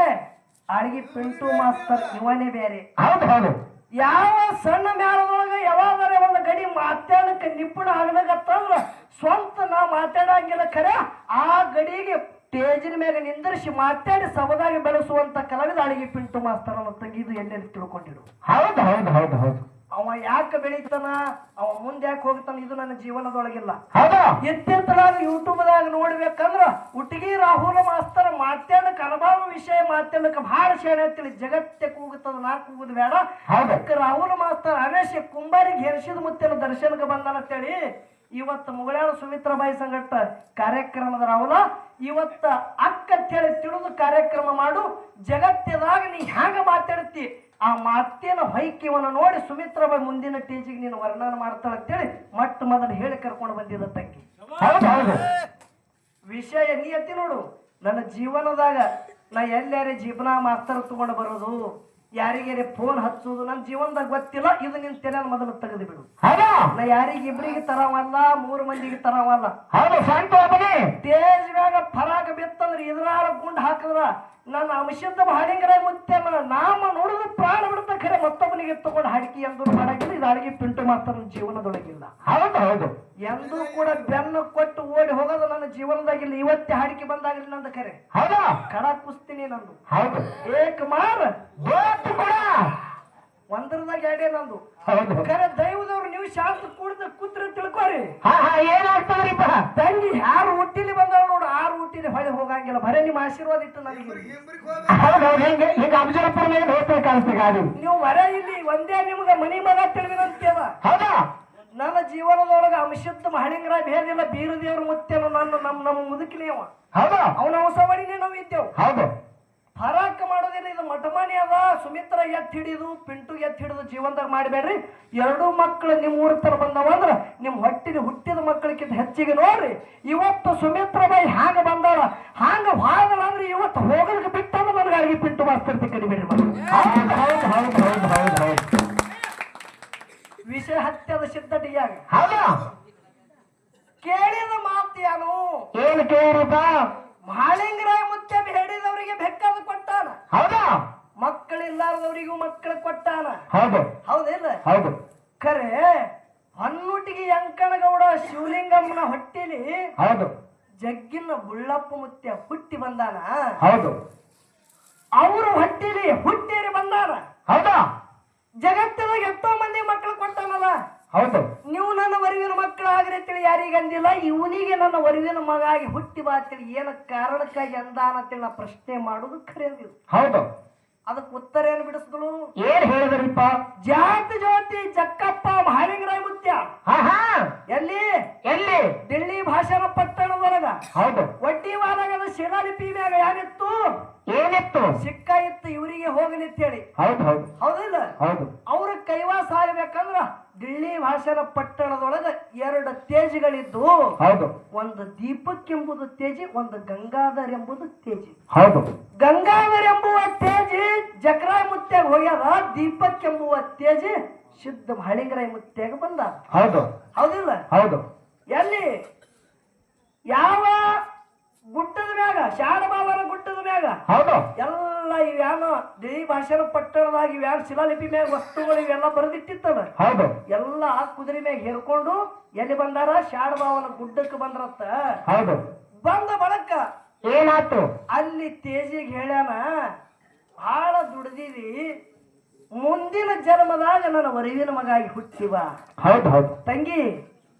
A: ಅಡಿಗೆ ಪಿಂಟು ಮಾಸ್ತರ್ ಇವನೇ ಬೇರೆ.
B: ಹೌದು ಹೌದು.
A: ಯಾವ ಸಣ್ಣ ಮ್ಯಾಲದೊಳಗ ಯಾವಾಗಾರ ಒಂದು ಗಡಿ ಮಾತಾಡಕ್ಕೆ ನಿಪುಣ ಆಗ್ಲಿಕ್ಕಂದ್ರ ಸ್ವಂತ ನಾ ಮಾತಾಡಂಗಿಲ್ಲ ಖರೆ. ಆ ಗಡಿಗೆ ಸ್ಟೇಜಿನ ಮೇಲೆ ನಿಂದರಿಸಿ ಮಾತಾಡಿ ಸಬದಾಗಿ ಬೆಳೆಸುವಂತ ಕಲಾವಿದ ಅಡಿಗೆ ಪಿಂಟು ಮಾಸ್ತರ್ ಅನ್ನೋ ತಂಗಿ ಇದು ಎಲ್ಲೆಲ್ಲಿ ತಿಳ್ಕೊಂಡಿರು?
B: ಹೌದು ಹೌದು ಹೌದು ಹೌದು.
A: ಅವ ಯಾಕೆ ಬೆಳಿತಾನ? ಅವ ಮುಂದೆ ಯಾಕೆ ಹೋಗ್ತಾನ? ಇದು ನನ್ನ ಜೀವನದೊಳಗಿಲ್ಲ. ಇತ್ತಿತ್ತಲಾಗ ಯೂಟ್ಯೂಬ್ದಾಗ ನೋಡ್ಬೇಕಂದ್ರ ಉಟ್ಟಿಗೆ ರಾಹುಲ್ ಮಾಸ್ತರ ಮಾತಾಡಕ್ ಅನುಭವ ವಿಷಯ ಮಾತಾಡಕ್ ಬಹಳ ಶೇಣ ಅಂತೇಳಿ ಜಗತ್ತೆ ಕೂಗುತ್ತದ ನಾ ಕೂಗುದ ಬೇಡ. ಅದಕ್ಕೆ ರಾಹುಲ ಮಾಸ್ತರ್ ರಮೇಶ್ ಕುಂಬಾರಿಗೆ ಹೇರಿಸಿದ ಮುತ್ತಿನ ದರ್ಶನಕ್ಕೆ ಬಂದಾನ ಅಂತೇಳಿ ಇವತ್ತು ಮುಗಳಾಳ ಸುಮಿತ್ರಾಬಾಯಿ ಸಂಘಟ ಕಾರ್ಯಕ್ರಮದ ರಾಹುಲ ಇವತ್ತ ಅಕ್ಕ ಅಂತೇಳಿ ತಿಳಿದು ಕಾರ್ಯಕ್ರಮ ಮಾಡು. ಜಗತ್ತಿನಾಗ ನೀ ಹ್ಯಾಂಗ ಮಾತಾಡ್ತಿ? ಆ ಮಾತಿನ ವೈಕ್ಯವನ್ನು ನೋಡಿ ಸುಮಿತ್ರಾಬಾಯಿ ಮುಂದಿನ ಟೇಜಿಗೆ ನೀನು ವರ್ಣನ ಮಾಡ್ತಾಳ ಅಂತೇಳಿ ಮತ್ತೆ ಮೊದಲು ಹೇಳಿ ಕರ್ಕೊಂಡು ಬಂದಿದ್ದ ತಂಗಿ. ವಿಷಯ ನೀ ಅತ್ತಿ ನೋಡು. ನನ್ನ ಜೀವನದಾಗ ನಾ ಎಲ್ಲಾರೇ ಜೀವನ ಮಾಸ್ತರ್ ತಗೊಂಡು ಬರೋದು ಯಾರಿಗಾರೆ ಫೋನ್ ಹಚ್ಚೋದು ನನ್ನ ಜೀವನದಾಗ ಗೊತ್ತಿಲ್ಲ ಇದು ನಿನ್ ತಲೆ ಮೊದಲು ತೆಗೆದು ಬಿಡು. ನಾ ಯಾರಿಗೆ ಇಬ್ಬರಿಗೆ ತರವಲ್ಲ ಮೂರು ಮಂದಿಗೆ ತರವಲ್ಲ. ಮ್ಯಾಗ ಫರಾಕ ಬಿತ್ತಂದ್ರ ಇದ್ರಾರ ಗುಂಡ್ ಹಾಕಿದ್ರ ನನ್ನ ಅಂಶದ ಹಾಡಿಂಗರ ಮುತ್ತೆ ನಾಮ ನೋಡಿದ್ರು ಪ್ರಾಣ ಬಿಡುತ್ತ ಖರೆ ಮತ್ತೊಬ್ಬನಿಗೆ ತಗೊಂಡು ಹಾಡಿಕೆ ಎಂದು ಮಾಡಾಗಿಲ್ಲ ಇದು ಅಡಿಗೆ ಪಿಂಟು ಮಾಸ್ತರ್ ಜೀವನದೊಳಗಿಲ್ಲ.
B: ಹೌದು ಹೌದು.
A: ಎಂದೂ ಕೂಡ ಬೆನ್ನು ಕೊಟ್ಟು ಓಡಿ ಹೋಗೋದು ನನ್ನ ಜೀವನದಾಗಿಲ್ಲ ಇವತ್ತೇ ಹಾಡಿಕೆ ಬಂದಾಗಿಲ್ಲ ಅಂತ ಖರೆ
B: ಹೌದಾ?
A: ಕಡ ಕುಸ್ತೀನಿ ನಂದು.
B: ಹೌದು.
A: ಏಕ್ ಮಾರ್
B: ಕೂಡ
A: ಒಂದರದಾಗ ಎರಡೇ ನಂದು.
B: ಹೌದು.
A: ಖರೆ ದೈವದವ್ರು ನೀವು ಶಾಂತ ಕೂಡ್ದ ಕೂತ್ರ ತಿಳ್ಕೊರಿ.
B: ಹಾ ಹಾ ಏನಾಗ್ತದ್ರಿಪ್ಪ
A: ತಂಗಿ ಯಾರು ಹುಟ್ಟಿಲಿ ಬಂದಾಳ ನೋಡು ಆರು ಹುಟ್ಟಿಲಿ ಹೊಳೆ ಹೋಗಂಗಿಲ್ಲ. ಬರೇ ನಿಮ್ಮ ಆಶೀರ್ವಾದ ಇತ್ತು ನನಗೆ.
B: ಹಿಂಗೆ ಅಫಜಲ್ಪುರ ಮೇಲೆ ದೋಸ್ತ ಕಾಣಿಸ್ತು ಗಾಡಿ.
A: ನೀವು ಹೊರ ಇಲ್ಲಿ ಒಂದೇ ನಿಮ್ಗೆ ಮನಿ ಮಗ ತಿಳಿದಿರಂತೇವ
B: ಹೌದಾ?
A: ನನ್ನ ಜೀವನದೊಳಗ ಅಂಶದ ಮಹಳಿಂಗರ ಭೇದಿಲ್ಲ ಬೀರದೇವ್ರ ಮುತ್ತೇನು ನನ್ನ ನಮ್ಮ ನಮ್ಮ ಮುದುಕಿನಿ ಅವ
B: ಹೌದು?
A: ಹೊಸ ಹೊಸವಣಿನೇ ನಾವು ಇದ್ದೇವು
B: ಹೌದು.
A: ಫರಾಕ್ ಮಾಡೋದೇನು? ಇದು ಮಟಮಾನಿ ಅದ. ಸುಮಿತ್ರ ಎತ್ತ ಹಿಡಿದು ಪಿಂಟು ಎತ್ತ ಹಿಡಿದು ಜೀವನದಾಗ ಮಾಡಬೇಡ್ರಿ. ಎರಡೂ ಮಕ್ಕಳು ನಿಮ್ಮ ಊರ ತರ ಬಂದವ ಅಂದ್ರ ನಿಮ್ಮ ಹೊಟ್ಟಿನ ಹುಟ್ಟಿದ ಮಕ್ಕಳಿಗಿಂತ ಹೆಚ್ಚಿಗೆ ನೋಡ್ರಿ. ಇವತ್ತು ಸುಮಿತ್ರ ಬಾಯಿ ಹ್ಯಾಂಗ ಬಂದಾಳ? ಹಾಂಗ ಹಾಗಲ್ಲ ಅಂದ್ರೆ ಇವತ್ತು ಹೋಗಲಿಕ್ಕೆ ಬಿಟ್ಟಂದ್ರೆ ನನಗೆ ಅಡಿಗೆ ಪಿಂಟು ಮಾಸ್ತಿರ್ತಿ ಕಡಿಬೇಡ್ರಿ ವಿಷಯ ಹತ್ಯದ ಸಿದ್ಧಟಿಯಾಗ
B: ಹೌದು.
A: ಕೇಳಿದ ಮಾತು ಏನು
B: ಏನು ಕೇಳಿರಪ್ಪ
A: ಮಹಾಲಿಂಗರಾಯ ಮುತ್ಯ ಹೇಳಿದವರಿಗೆ ಬೆಕ್ಕದ ಕೊಟ್ಟಾನ.
B: ಹೌದಾ?
A: ಮಕ್ಕಳಿಲ್ಲಾರದವರಿಗೂ ಮಕ್ಕಳು ಕೊಟ್ಟಾನ.
B: ಹೌದು.
A: ಹೌದಿಲ್ಲ
B: ಹೌದು.
A: ಖರೆ ಅನ್ನುಟಿಗೆ ಅಂಕಣಗೌಡ ಶಿವಲಿಂಗಮ್ಮನ ಹೊಟ್ಟಿಲಿ
B: ಹೌದು.
A: ಜಗ್ಗಿನ ಬುಳ್ಳಪ್ಪ ಮುತ್ಯ ಹುಟ್ಟಿ ಬಂದಾನ.
B: ಹೌದು.
A: ಅವರು ಹೊಟ್ಟಿಲಿ ಹುಟ್ಟಿರಿ ಬಂದಾನ.
B: ಹೌದಾ?
A: ಜಗತ್ತಿನಾಗ ಎಷ್ಟೋ ಮಂದಿ ಮಕ್ಕಳು ಕೊಟ್ಟಾನಲ್ಲ.
B: ಹೌದು.
A: ನೀವು ನನ್ನ ವರಿವಿನ ಮಕ್ಕಳು ತಿಳಿ ಅಂತೇಳಿ ಯಾರಿಗೆ ಅಂದಿಲ್ಲ ಇವನಿಗೆ ನನ್ನ ವರಿವಿನ ಮಗ ಆಗಿ ಹುಟ್ಟಿ ಬಾ ಅಂತೇಳಿ ಏನ ಕಾರಣಕ್ಕಾಗಿ ಎಂದ ಅಂತೇಳಿ ನಾ ಪ್ರಶ್ನೆ ಮಾಡುದು ಖರೆ ಅಂದಿದ್ದು.
B: ಹೌದು.
A: ಅದಕ್ಕೆ ಉತ್ತರ ಏನು ಬಿಡಿಸಿದಳು
B: ಏನ್ ಹೇಳಿದ್ರಿಪ್ಪ?
A: ಜಾತಿ ಜ್ಯೋತಿ ಜಕ್ಕಪ್ಪ ಮಹಾಲಿಂಗರಾಯ ಮುತ್ಯ. ಎಲ್ಲಿ?
B: ಎಲ್ಲಿ?
A: ದಿಲ್ಲಿ ಭಾಷಣ ಪಟ್ಟಣದೊಳಗ.
B: ಹೌದು.
A: ಒಡ್ಡಿ ವಾದಾಗ ಶಿಲಾಲಿಪಿ ಮ್ಯಾಗ ಯಾರಿತ್ತು
B: ಏನಿತ್ತು?
A: ಸಿಕ್ಕ ಇತ್ತು ಇವರಿಗೆ ಹೋಗಲಿ ಅಂತೇಳಿ.
B: ಹೌದು ಹೌದು.
A: ಹೌದಿಲ್ಲ?
B: ಹೌದು.
A: ಅವ್ರ ಕೈವಾಸ ಆಗ್ಬೇಕಂದ್ರ ದಿಲ್ಲಿ ಭಾಷಣ ಪಟ್ಟಣದೊಳಗ ಎರಡು ತೇಜ್ಗಳಿದ್ದು
B: ಹೌದು.
A: ಒಂದು ದೀಪಕ್ ಎಂಬುದು ತೇಜಿ ಒಂದು ಗಂಗಾಧರ್ ಎಂಬುದು ತೇಜಿ.
B: ಹೌದು.
A: ಗಂಗಾಧರ್ ಎಂಬುವ ತೇಜಿ ಜಕ್ರಾಯ್ ಮುತ್ಯಾಗ ಹೋಗ್ಯದ ದೀಪಕ್ ಎಂಬುವ ತೇಜಿ ಸಿದ್ಧ ಮಹಳಿಂಗರಾಯ ಮುತ್ಯಾಗ ಬಂದ.
B: ಹೌದು.
A: ಹೌದಿಲ್ಲ?
B: ಹೌದು.
A: ಎಲ್ಲಿ? ಯಾವ ಗುಡ್ಡದ ಮ್ಯಾಗ ಶಾಡಬಾಬರ ಗುಡ್ಡದ ಮ್ಯಾಗ.
B: ಹೌದು.
A: ಎಲ್ಲ ಇವ್ಯಾನ ದೇವಿ ಭಾಷಣ ಪಟ್ಟಣದಾಗ ಇವ್ಯಾನ ಶಿಲಾಲಿಪಿ ಮ್ಯಾಗ ವಸ್ತುಗಳು ಇವೆಲ್ಲ ಬರೆದಿಟ್ಟಿತ್ತದ.
B: ಹೌದು.
A: ಎಲ್ಲ ಆ ಕುದುರೆ ಮ್ಯಾಗ ಹೇರ್ಕೊಂಡು ಎಲ್ಲಿ ಬಂದಾರ? ಶಾಡಬಾವನ ಗುಡ್ಡಕ್ಕೆ ಬಂದ್ರತ್ತ.
B: ಹೌದು.
A: ಬಂದ ಬಳಕ
B: ಏನಾತು
A: ಅಲ್ಲಿ ತೇಜಿಗೆ ಹೇಳ್ಯಾನ ಬಹಳ ದುಡ್ದಿದಿ ಮುಂದಿನ ಜನ್ಮದಾಗ ನನ್ನ ವರಿವಿನ ಮಗಾಗಿ ಹುಟ್ಟಿವ
B: ಹೌದು ಹೌದು.
A: ತಂಗಿ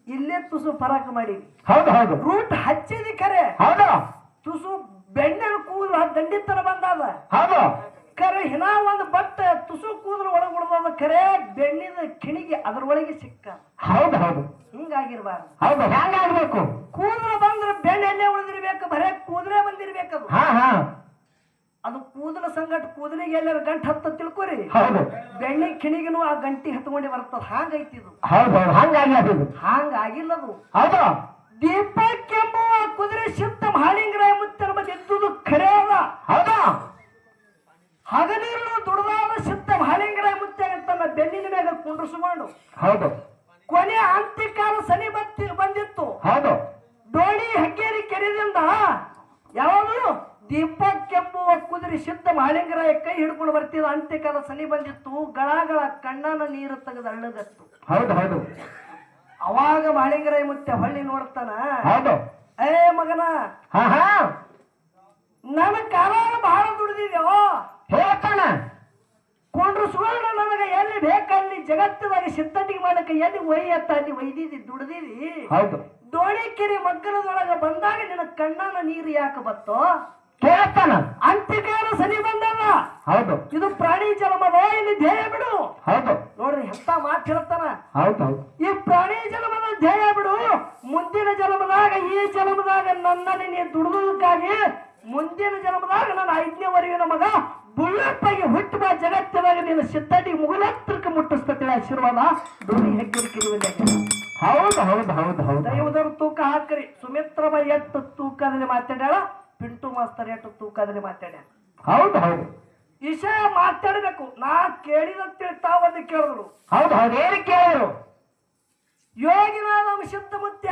A: ಇಲ್ಲೇ ತುಸು ಫರಾಕ್ ಮಾಡಿ.
B: ಹೌದು ಹೌದು.
A: ರೂಟ್ ಹಚ್ಚಿದಿ ಖರೆ
B: ಹೌದು.
A: ತುಸು ಬೆಣ್ಣೆಲ್ ಕೂದಲು ದಂಡಿತನ ಬಂದಾದ.
B: ಹೌದು.
A: ಖರೆ ಹಿನ ಒಂದು ಬಟ್ಟ ತುಸು ಕೂದಲು ಒಳಗೆ ಉಳ್ದಾದ ಖರೆ ಬೆಣ್ಣಿನ ಕಿಣಿಗೆ ಅದರೊಳಗೆ ಸಿಕ್ಕ.
B: ಹೌದು ಹೌದು.
A: ಹಿಂಗಾಗಿರ್ಬಾರ್ದು.
B: ಹೌದು. ಹ್ಯಾಂಗಾಗ್ಬೇಕು?
A: ಕೂದಲು ಬಂದ್ರೆ ಬೆಣ್ಣೆಲ್ಲೇ ಉಳಿದಿರ್ಬೇಕು ಬರೇ ಕೂದಲೇ ಬಂದಿರ್ಬೇಕದು.
B: ಹಾ ಹಾ.
A: ಅದು ಕೂದಲ ಸಂಗಟ ಕೂದಲಿಗೆ ಎಲ್ಲರ ಗಂಟು ಹತ್ತ ತಿಳ್ಕೊರಿ.
B: ಹೌದು.
A: ಬೆಣ್ಣೆ ಕಿಣಿಗೂ ಆ ಗಂಟಿ ಹತ್ಕೊಂಡೆ ಬರ್ತದ. ಹಾಗೈತಿ ಇದು.
B: ಹೌದು ಹಂಗಾಗಿ ಅದು.
A: ಹಾಂಗಾಗಿಲ್ಲದು.
B: ಹೌದು.
A: ದೀಪಕ್ ಆ ಕುದುರೆ ಶಿಪ್ತ ಹಾಳಿಂಗ್ರ ಮುತ್ತರ ಬಗ್ಗೆ ಇದ್ದುದು ಖರೆ ಅದ.
B: ಹೌದಾ.
A: ಹಗಲಿರಲು ದುಡ್ದಾದ ಸಿದ್ಧ ಹಾಳಿಂಗ್ರ ಮುತ್ಯಾಗ ತನ್ನ ಬೆನ್ನಿನ ಮೇಲೆ ಕುಂಡ್ರಿಸಿಕೊಂಡು
B: ಹೌದು.
A: ಕೊನೆ ಅಂತ್ಯಕಾಲ ಸನಿ ಬತ್ತಿ ಬಂದಿತ್ತು.
B: ಹೌದು.
A: ಡೋಣಿ ಹಕ್ಕೇರಿ ಕೆರೆದಿಂದ ಯಾವುದು? ದೀಪಕ್ ಎಂಬುವ ಕುದುರೆ ಸಿದ್ಧ ಮಾಳಿಂಗರಾಯ ಕೈ ಹಿಡ್ಕೊಂಡು ಬರ್ತಿದ್ದ ಅಂತ್ಯಕಾಲ ಸನಿ ಬಂದಿತ್ತು. ಗಳಗಳ ಕಣ್ಣನ ನೀರು ತೆಗೆದು ಅಳ್ಳದತ್ತು
B: ಹೌದು ಹೌದು.
A: ಅವಾಗ ಮಾಳಿಂಗರಾಯ ಮತ್ತೆ ಹೊಳ್ಳಿ ನೋಡ್ತಾನ.
B: ಹೌದು.
A: ಏ ಮಗನ. ನನ್ನ ಕಾಲ ಬಹಳ ದುಡಿದಿದ್ಯೋ?
B: ಹೇಳ್ತಾನ.
A: ಕೊಂಡ್ರು ಸುವರ್ಣ ನನಗೆ ಎಲ್ಲಿ ಬೇಕಲ್ಲಿ ಜಗತ್ತದಾಗ ಸಿದ್ಧಟಿಗೆ ಮಾಡಕ ಎಲ್ಲಿ ಒಯ್ಯತ್ತ ಅಲ್ಲಿ ಒಯ್ದಿದಿ ದುಡ್ದಿದಿ
B: ಹೌದು.
A: ದೋಣಿಕೆರೆ ಮಗ್ಗಲದೊಳಗ ಬಂದಾಗ ನಿನ್ನ ಕಣ್ಣನ ನೀರು ಯಾಕೆ ಬತ್ತೋ?
B: ಕೇಳ್ತಾನ
A: ಅಂತ್ಯಕಾಲ ಸನಿ ಬಂದಲ್ಲ.
B: ಹೌದು.
A: ಇದು ಪ್ರಾಣಿ ಜನ್ಮದ ಇಲ್ಲಿ ಧ್ಯೇಯ ಬಿಡು.
B: ಹೌದು.
A: ನೋಡ್ರಿ ಎಂತ ಮಾತು ಹೇಳ್ತಾನ.
B: ಹೌದು
A: ಈ ಪ್ರಾಣಿ ಜನ್ಮದ ಧ್ಯೇಯ ಬಿಡು. ಮುಂದಿನ ಜನ್ಮದಾಗ ಈ ಜನ್ಮದಾಗ ನನ್ನನ್ನು ನೀ ದುಡಿದಕ್ಕಾಗಿ ಮುಂದಿನ ಜನ್ಮದಾಗ ನನ್ನ ಐದನೇ ವರೆಗಿನ ಮಗ ಬುಳ್ಳಪ್ಪಾಗಿ ಹುಟ್ಟು ಬಾ ಜಗತ್ತಿನಾಗ ನಿನ್ನ ಸಿದ್ಧಟಿ ಮುಗುಲತ್ರಕ್ಕೆ ಮುಟ್ಟಿಸ್ತತಿ ಆಶೀರ್ವಾದ ದೋಣಿ ಹೆಗ್ಗರಿಕೆ
B: ಹೌದು ಹೌದು ಹೌದು ಹೌದು.
A: ದೈವದವ್ರ ತೂಕ ಹಾಕ್ರಿ. ಸುಮಿತ್ರಾ ಬೈ ಎತ್ತ ತೂಕದಲ್ಲಿ ಮಾತಾಡ್ಯಾಳ? ಪಿಂಟು ಮಾಸ್ತರ್ ಎಷ್ಟು ತೂಕಾದ್ರೆ ಮಾತಾಡ
B: ಹೌದು ಹೌದು.
A: ಮಾತಾಡಬೇಕು. ನಾ ಕೇಳಿದಂತೆ ತಾವಲ್ಲಿ ಕೇಳಿದ್ರು.
B: ಹೌದು ಹೌದು. ಏನು ಕೇಳಿದ್ರು?
A: ಯೋಗಿನಾದ ಸಿದ್ಧ ಮುತ್ಯ.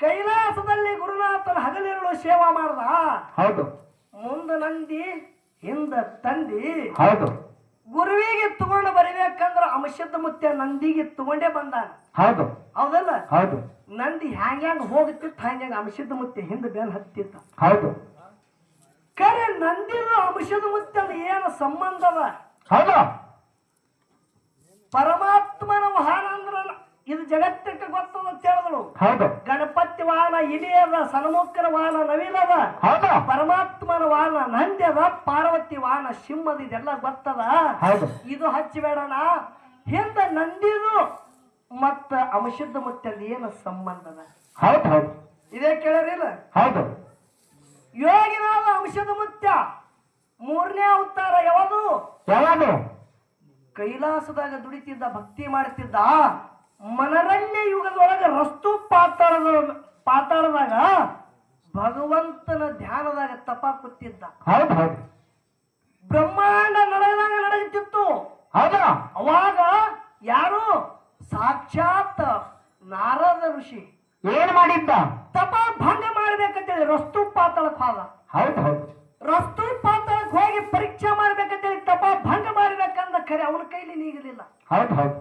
A: ಕೈಲಾಸದಲ್ಲಿ ಗುರುನಾಥನ ಹಗಲಿರುಳು ಸೇವಾ ಮಾಡ್ದ.
B: ಹೌದು.
A: ಮುಂದ ನಂದಿ ಹಿಂದ ತಂದಿ.
B: ಹೌದು.
A: ಗುರುವಿಗೆ ತಗೊಂಡು ಬರಬೇಕಂದ್ರ ಅಂಶದ ಮುತ್ಯ ನಂದಿಗೆ ತಗೊಂಡೇ ಬಂದಾನ.
B: ಹೌದು.
A: ಹೌದಲ್ಲ?
B: ಹೌದು.
A: ನಂದಿ ಹ್ಯಾಂಗ್ ಹ್ಯಾಂಗ ಹೋಗುತ್ತಿತ್ತು ಹ್ಯಾಂಗ ಅಂಶದ ಮುತ್ಯ ಹಿಂದೆ ಬೇಲ್ ಹತ್ತಿತ್ತ.
B: ಹೌದು.
A: ಕರೆ ನಂದಿದು ಅಂಶದ ಮುತ್ತೆ ಏನು ಸಂಬಂಧ ಅದ
B: ಹೌದು.
A: ಪರಮಾತ್ಮನ ವಾಹನ ಅಂದ್ರ ಇದು ಜಗತ್ತಕ್ಕೆ ಗೊತ್ತದ ಅಂತ ಹೇಳಿದ್ರು
B: ಹೌದು.
A: ಗಣಪತಿ ವಾಹನ ಇಲಿಯದ ಸನ್ಮುಖರ ವಾಹನ ನವಿಲದ
B: ಹೌದು.
A: ಪರಮಾತ್ಮನ ವಾಹನ ನಂದ್ಯದ ಪಾರ್ವತಿ ವಾಹನ ಸಿಂಹದ ಇದೆಲ್ಲ ಗೊತ್ತದ? ಇದು ಹಚ್ಚಬೇಡಣ ಹಿಂದ ನಂದಿದು ಮತ್ತ ಅಂಶದ ಮುತ್ತಲ್ಲಿ ಏನು
B: ಸಂಬಂಧದ
A: ಇದೇ ಕೇಳರಿಲ್ಲ?
B: ಹೌದು.
A: ಯೋಗಿನಾದ ಅಂಶದ ಮುತ್ಯ ಮೂರನೇ ಅವತಾರ ಯಾವುದು? ಕೈಲಾಸದಾಗ ದುಡಿತಿದ್ದ ಭಕ್ತಿ ಮಾಡ್ತಿದ್ದ. ಮನರಣ್ಯ ಯುಗದೊಳಗೆ ರಸ್ತು ಪಾತಾಳದ ಪಾತಾಳದಾಗ ಭಗವಂತನ ಧ್ಯಾನದಾಗ ತಪ ಕೂತಿದ್ದ
B: ಹೌದು ಹೌದು.
A: ಬ್ರಹ್ಮಾಂಡ ನಡೆದಾಗ ನಡೆಯುತ್ತಿತ್ತು.
B: ಹೌದು?
A: ಅವಾಗ ಯಾರು? ಸಾಕ್ಷಾತ್ ನಾರದ ಋಷಿ.
B: ಏನ್ ಮಾಡಿದ್ದ?
A: ತಪ ಭಂಗ ಮಾಡ್ಬೇಕಂತೇಳಿ ರಸ್ತು ಪಾತಾಳಕ್ಕೆ ಹೋದ.
B: ಹೌದು ಹೌದು.
A: ರಸ್ತು ಪಾತಾಳಕ್ಕೆ ಹೋಗಿ ಪರೀಕ್ಷೆ ಮಾಡ್ಬೇಕಂತೇಳಿ ತಪ ಭಂಗ ಮಾಡ್ಬೇಕಂದ ಕರೆ ಅವನ ಕೈಲಿ ನೀಗಲಿಲ್ಲ.
B: ಹೌದು ಹೌದು.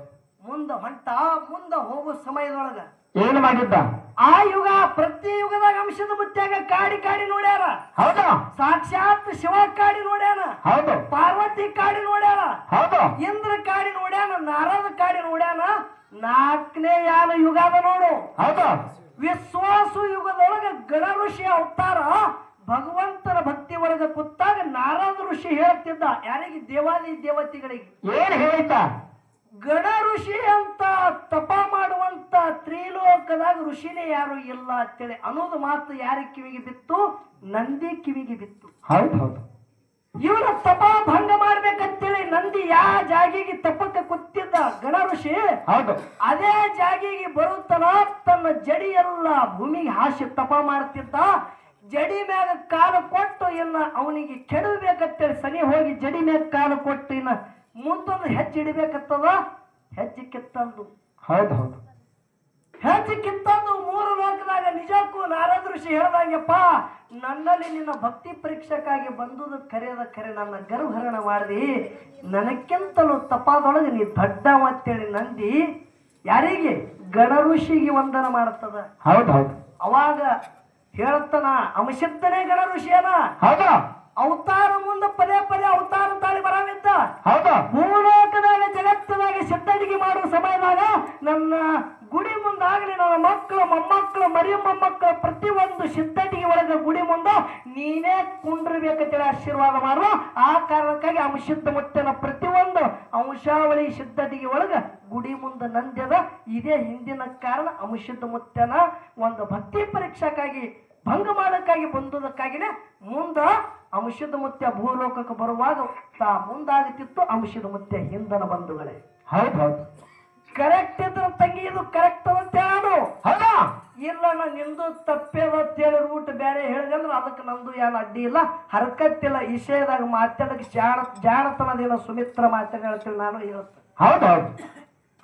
A: ಮುಂದ ಹೊಂಟ ಮುಂದ ಹೋಗುವ ಸಮಯದೊಳಗ.
B: ಏನ್ ಮಾಡಿದ್ದ?
A: ಆ ಯುಗ ಪ್ರತಿ ಯುಗದಾಗ ಅಂಶದ ಮುತ್ಯಾಗ ಕಾಡಿ ಕಾಡಿ ನೋಡ್ಯಾರ.
B: ಹೌದು.
A: ಸಾಕ್ಷಾತ್ ಶಿವ ಕಾಡಿ ನೋಡ್ಯಾನ.
B: ಹೌದು.
A: ಪಾರ್ವತಿ ಕಾಡಿ ನೋಡ್ಯಾರ
B: ಹೌದು.
A: ಇಂದ್ರ ಕಾಡಿ ನೋಡ್ಯಾನ ನಾರದ ಕಾಡಿ ನೋಡ್ಯಾನ. ನಾಲ್ಕನೇ ಯಾನ ಯುಗದ ನೋಡು.
B: ಹೌದು.
A: ವಿಶ್ವಾಸು ಯುಗದೊಳಗ ಗಣ ಋಷಿ ಅವತಾರ. ಭಗವಂತನ ಭಕ್ತಿ ಒಳಗ ಕುತ್ತಾಗ ನಾರದ ಋಷಿ ಹೇಳ್ತಿದ್ದ. ಯಾರಿಗೆ? ದೇವಾದಿ ದೇವತೆಗಳಿಗೆ.
B: ಏನ್ ಹೇಳಿದ್ದ?
A: ಗಣ ಋಷಿ ಅಂತ ತಪ ಮಾಡುವಂತ ತ್ರಿಲೋಕದಾಗ ಋಷಿನೇ ಯಾರು ಇಲ್ಲ ಅಂತೇಳಿ ಅನ್ನೋದು ಮಾತು ಯಾರ ಕಿವಿಗೆ ಬಿತ್ತು? ನಂದಿ ಕಿವಿಗೆ ಬಿತ್ತು.
B: ಹೌದು ಹೌದು.
A: ಇವನ ತಪ ಭಂಗ ಮಾಡ್ಬೇಕಂತೇಳಿ ನಂದಿ ಯಾ ಜಾಗಿಗೆ ತಪಕ್ಕೆ ಕುತ್ತಿದ್ದ ಗಣ ಋಷಿ
B: ಹೌದು.
A: ಅದೇ ಜಾಗಿಗೆ ಬರುತ್ತಲ ತನ್ನ ಜಡಿ ಎಲ್ಲ ಭೂಮಿಗೆ ಹಾಸಿ ತಪ ಮಾಡ್ತಿದ್ದ. ಜಡಿ ಮ್ಯಾಗ ಕಾಲು ಕೊಟ್ಟು ಇನ್ನ ಅವನಿಗೆ ಕೆಡಬೇಕಂತೇಳಿ ಸನಿ ಹೋಗಿ ಜಡಿ ಮ್ಯಾಗ ಕಾಲು ಕೊಟ್ಟು ಇನ್ನ ಮುಂದೊಂದು ಹೆಜ್ಜೆ ಇಡಬೇಕತ್ತದ ಹೆಜ್ಜೆ ಕಿತ್ತಂದು.
B: ಹೌದು ಹೌದು.
A: ಹೆಜ್ಜೆ ಕಿತ್ತಂದು ಮೂರು ಲೋಕದಾಗ ನಿಜಕ್ಕೂ ನಾರದ ಋಷಿ ಹೇಳ್ದಂಗೆಪ್ಪ ನನ್ನಲ್ಲಿ ನಿನ್ನ ಭಕ್ತಿ ಪರೀಕ್ಷಕ್ಕಾಗಿ ಬಂದುದು ಕರೆಯದ ಕರೆ ನನ್ನ ಗರ್ಭಹರಣ ಮಾಡಿದಿ. ನನಕ್ಕಿಂತಲೂ ತಪಾದೊಳಗೆ ನೀ ದೊಡ್ಡವ ಅಂತೇಳಿ ನಂದಿ. ಯಾರಿಗೆ? ಗಣ ಋಷಿಗೆ ವಂದನ ಮಾಡ್ತದ.
B: ಹೌದು ಹೌದು.
A: ಅವಾಗ ಹೇಳುತ್ತನ ಅಂಶದ್ದನೇ ಗಣ ಋಷಿಯನ.
B: ಹೌದು.
A: ಅವತಾರ ಮುಂದೆ ಪದೇ ಪದೇ ಅವತಾರ ತಾಳಿ ಬರಾವಿದ್ದ
B: ಹೌದು?
A: ಭೂಲೋಕದಾಗ ಜಗತ್ತದಾಗ ಸಿದ್ಧಡಿಗೆ ಮಾಡುವ ಸಮಯದಾಗ ನನ್ನ ಗುಡಿ ಮುಂದಾಗಲಿ ನನ್ನ ಮಕ್ಕಳು ಮೊಮ್ಮಕ್ಕಳು ಮರಿ ಮೊಮ್ಮಕ್ಕಳು ಪ್ರತಿಯೊಂದು ಸಿದ್ಧಟಿಗೆ ಒಳಗೆ ಗುಡಿ ಮುಂದೆ ನೀನೇ ಕುಂಡ್ರಬೇಕಂತೇಳಿ ಆಶೀರ್ವಾದ ಮಾಡುವ. ಆ ಕಾರಣಕ್ಕಾಗಿ ಅಂಶದ ಮುಟ್ಟನ ಪ್ರತಿಯೊಂದು ಅಂಶಾವಳಿ ಸಿದ್ಧಟಿಗೆ ಒಳಗ ಗುಡಿ ಮುಂದೆ ನಂದ್ಯದ. ಇದೇ ಹಿಂದಿನ ಕಾರಣ ಅಂಶದ ಮುತ್ತನ ಒಂದು ಭಕ್ತಿ ಪರೀಕ್ಷಕ್ಕಾಗಿ ಭಂಗ ಮಾಡಕ್ಕಾಗಿ ಬಂದುದಕ್ಕಾಗಿನೇ ಮುಂದ ಅಂಶದ ಮುತ್ಯ ಭೂಲೋಕಕ್ಕೆ ಬರುವಾಗ ತಾ ಮುಂದಾಗುತ್ತಿತ್ತು ಅಂಶದ ಮುತ್ಯ ಹಿಂದನ ಬಂಧುಗಳೇ.
B: ಹೌದು ಹೌದು.
A: ಕರೆಕ್ಟ್ ಇದ್ರ ತಂಗಿ ಇದು ಕರೆಕ್ಟ್ ಅಂತ ಹೇಳೋದು.
B: ಹೌದಾ?
A: ಇಲ್ಲ ನಾ ನಿಂದು ತಪ್ಪೇದ ಅಂತೇಳಿ ರೂಟ್ ಬೇರೆ ಹೇಳಿದೆ ಅಂದ್ರೆ ಅದಕ್ಕೆ ನಂದು ಏನು ಅಡ್ಡಿ ಇಲ್ಲ. ಹರಕತ್ತಿಲ್ಲ ವಿಷಯದಾಗ ಮಾತಾಡಕ್ಕೆ ಜಾಣ ಜಾಣತನದಿಲ್ಲ ಸುಮಿತ್ರ ಮಾತಾಡಿ ಹೇಳ್ತೀನಿ ನಾನು ಹೇಳ್ತೇನೆ
B: ಹೌದು ಹೌದು.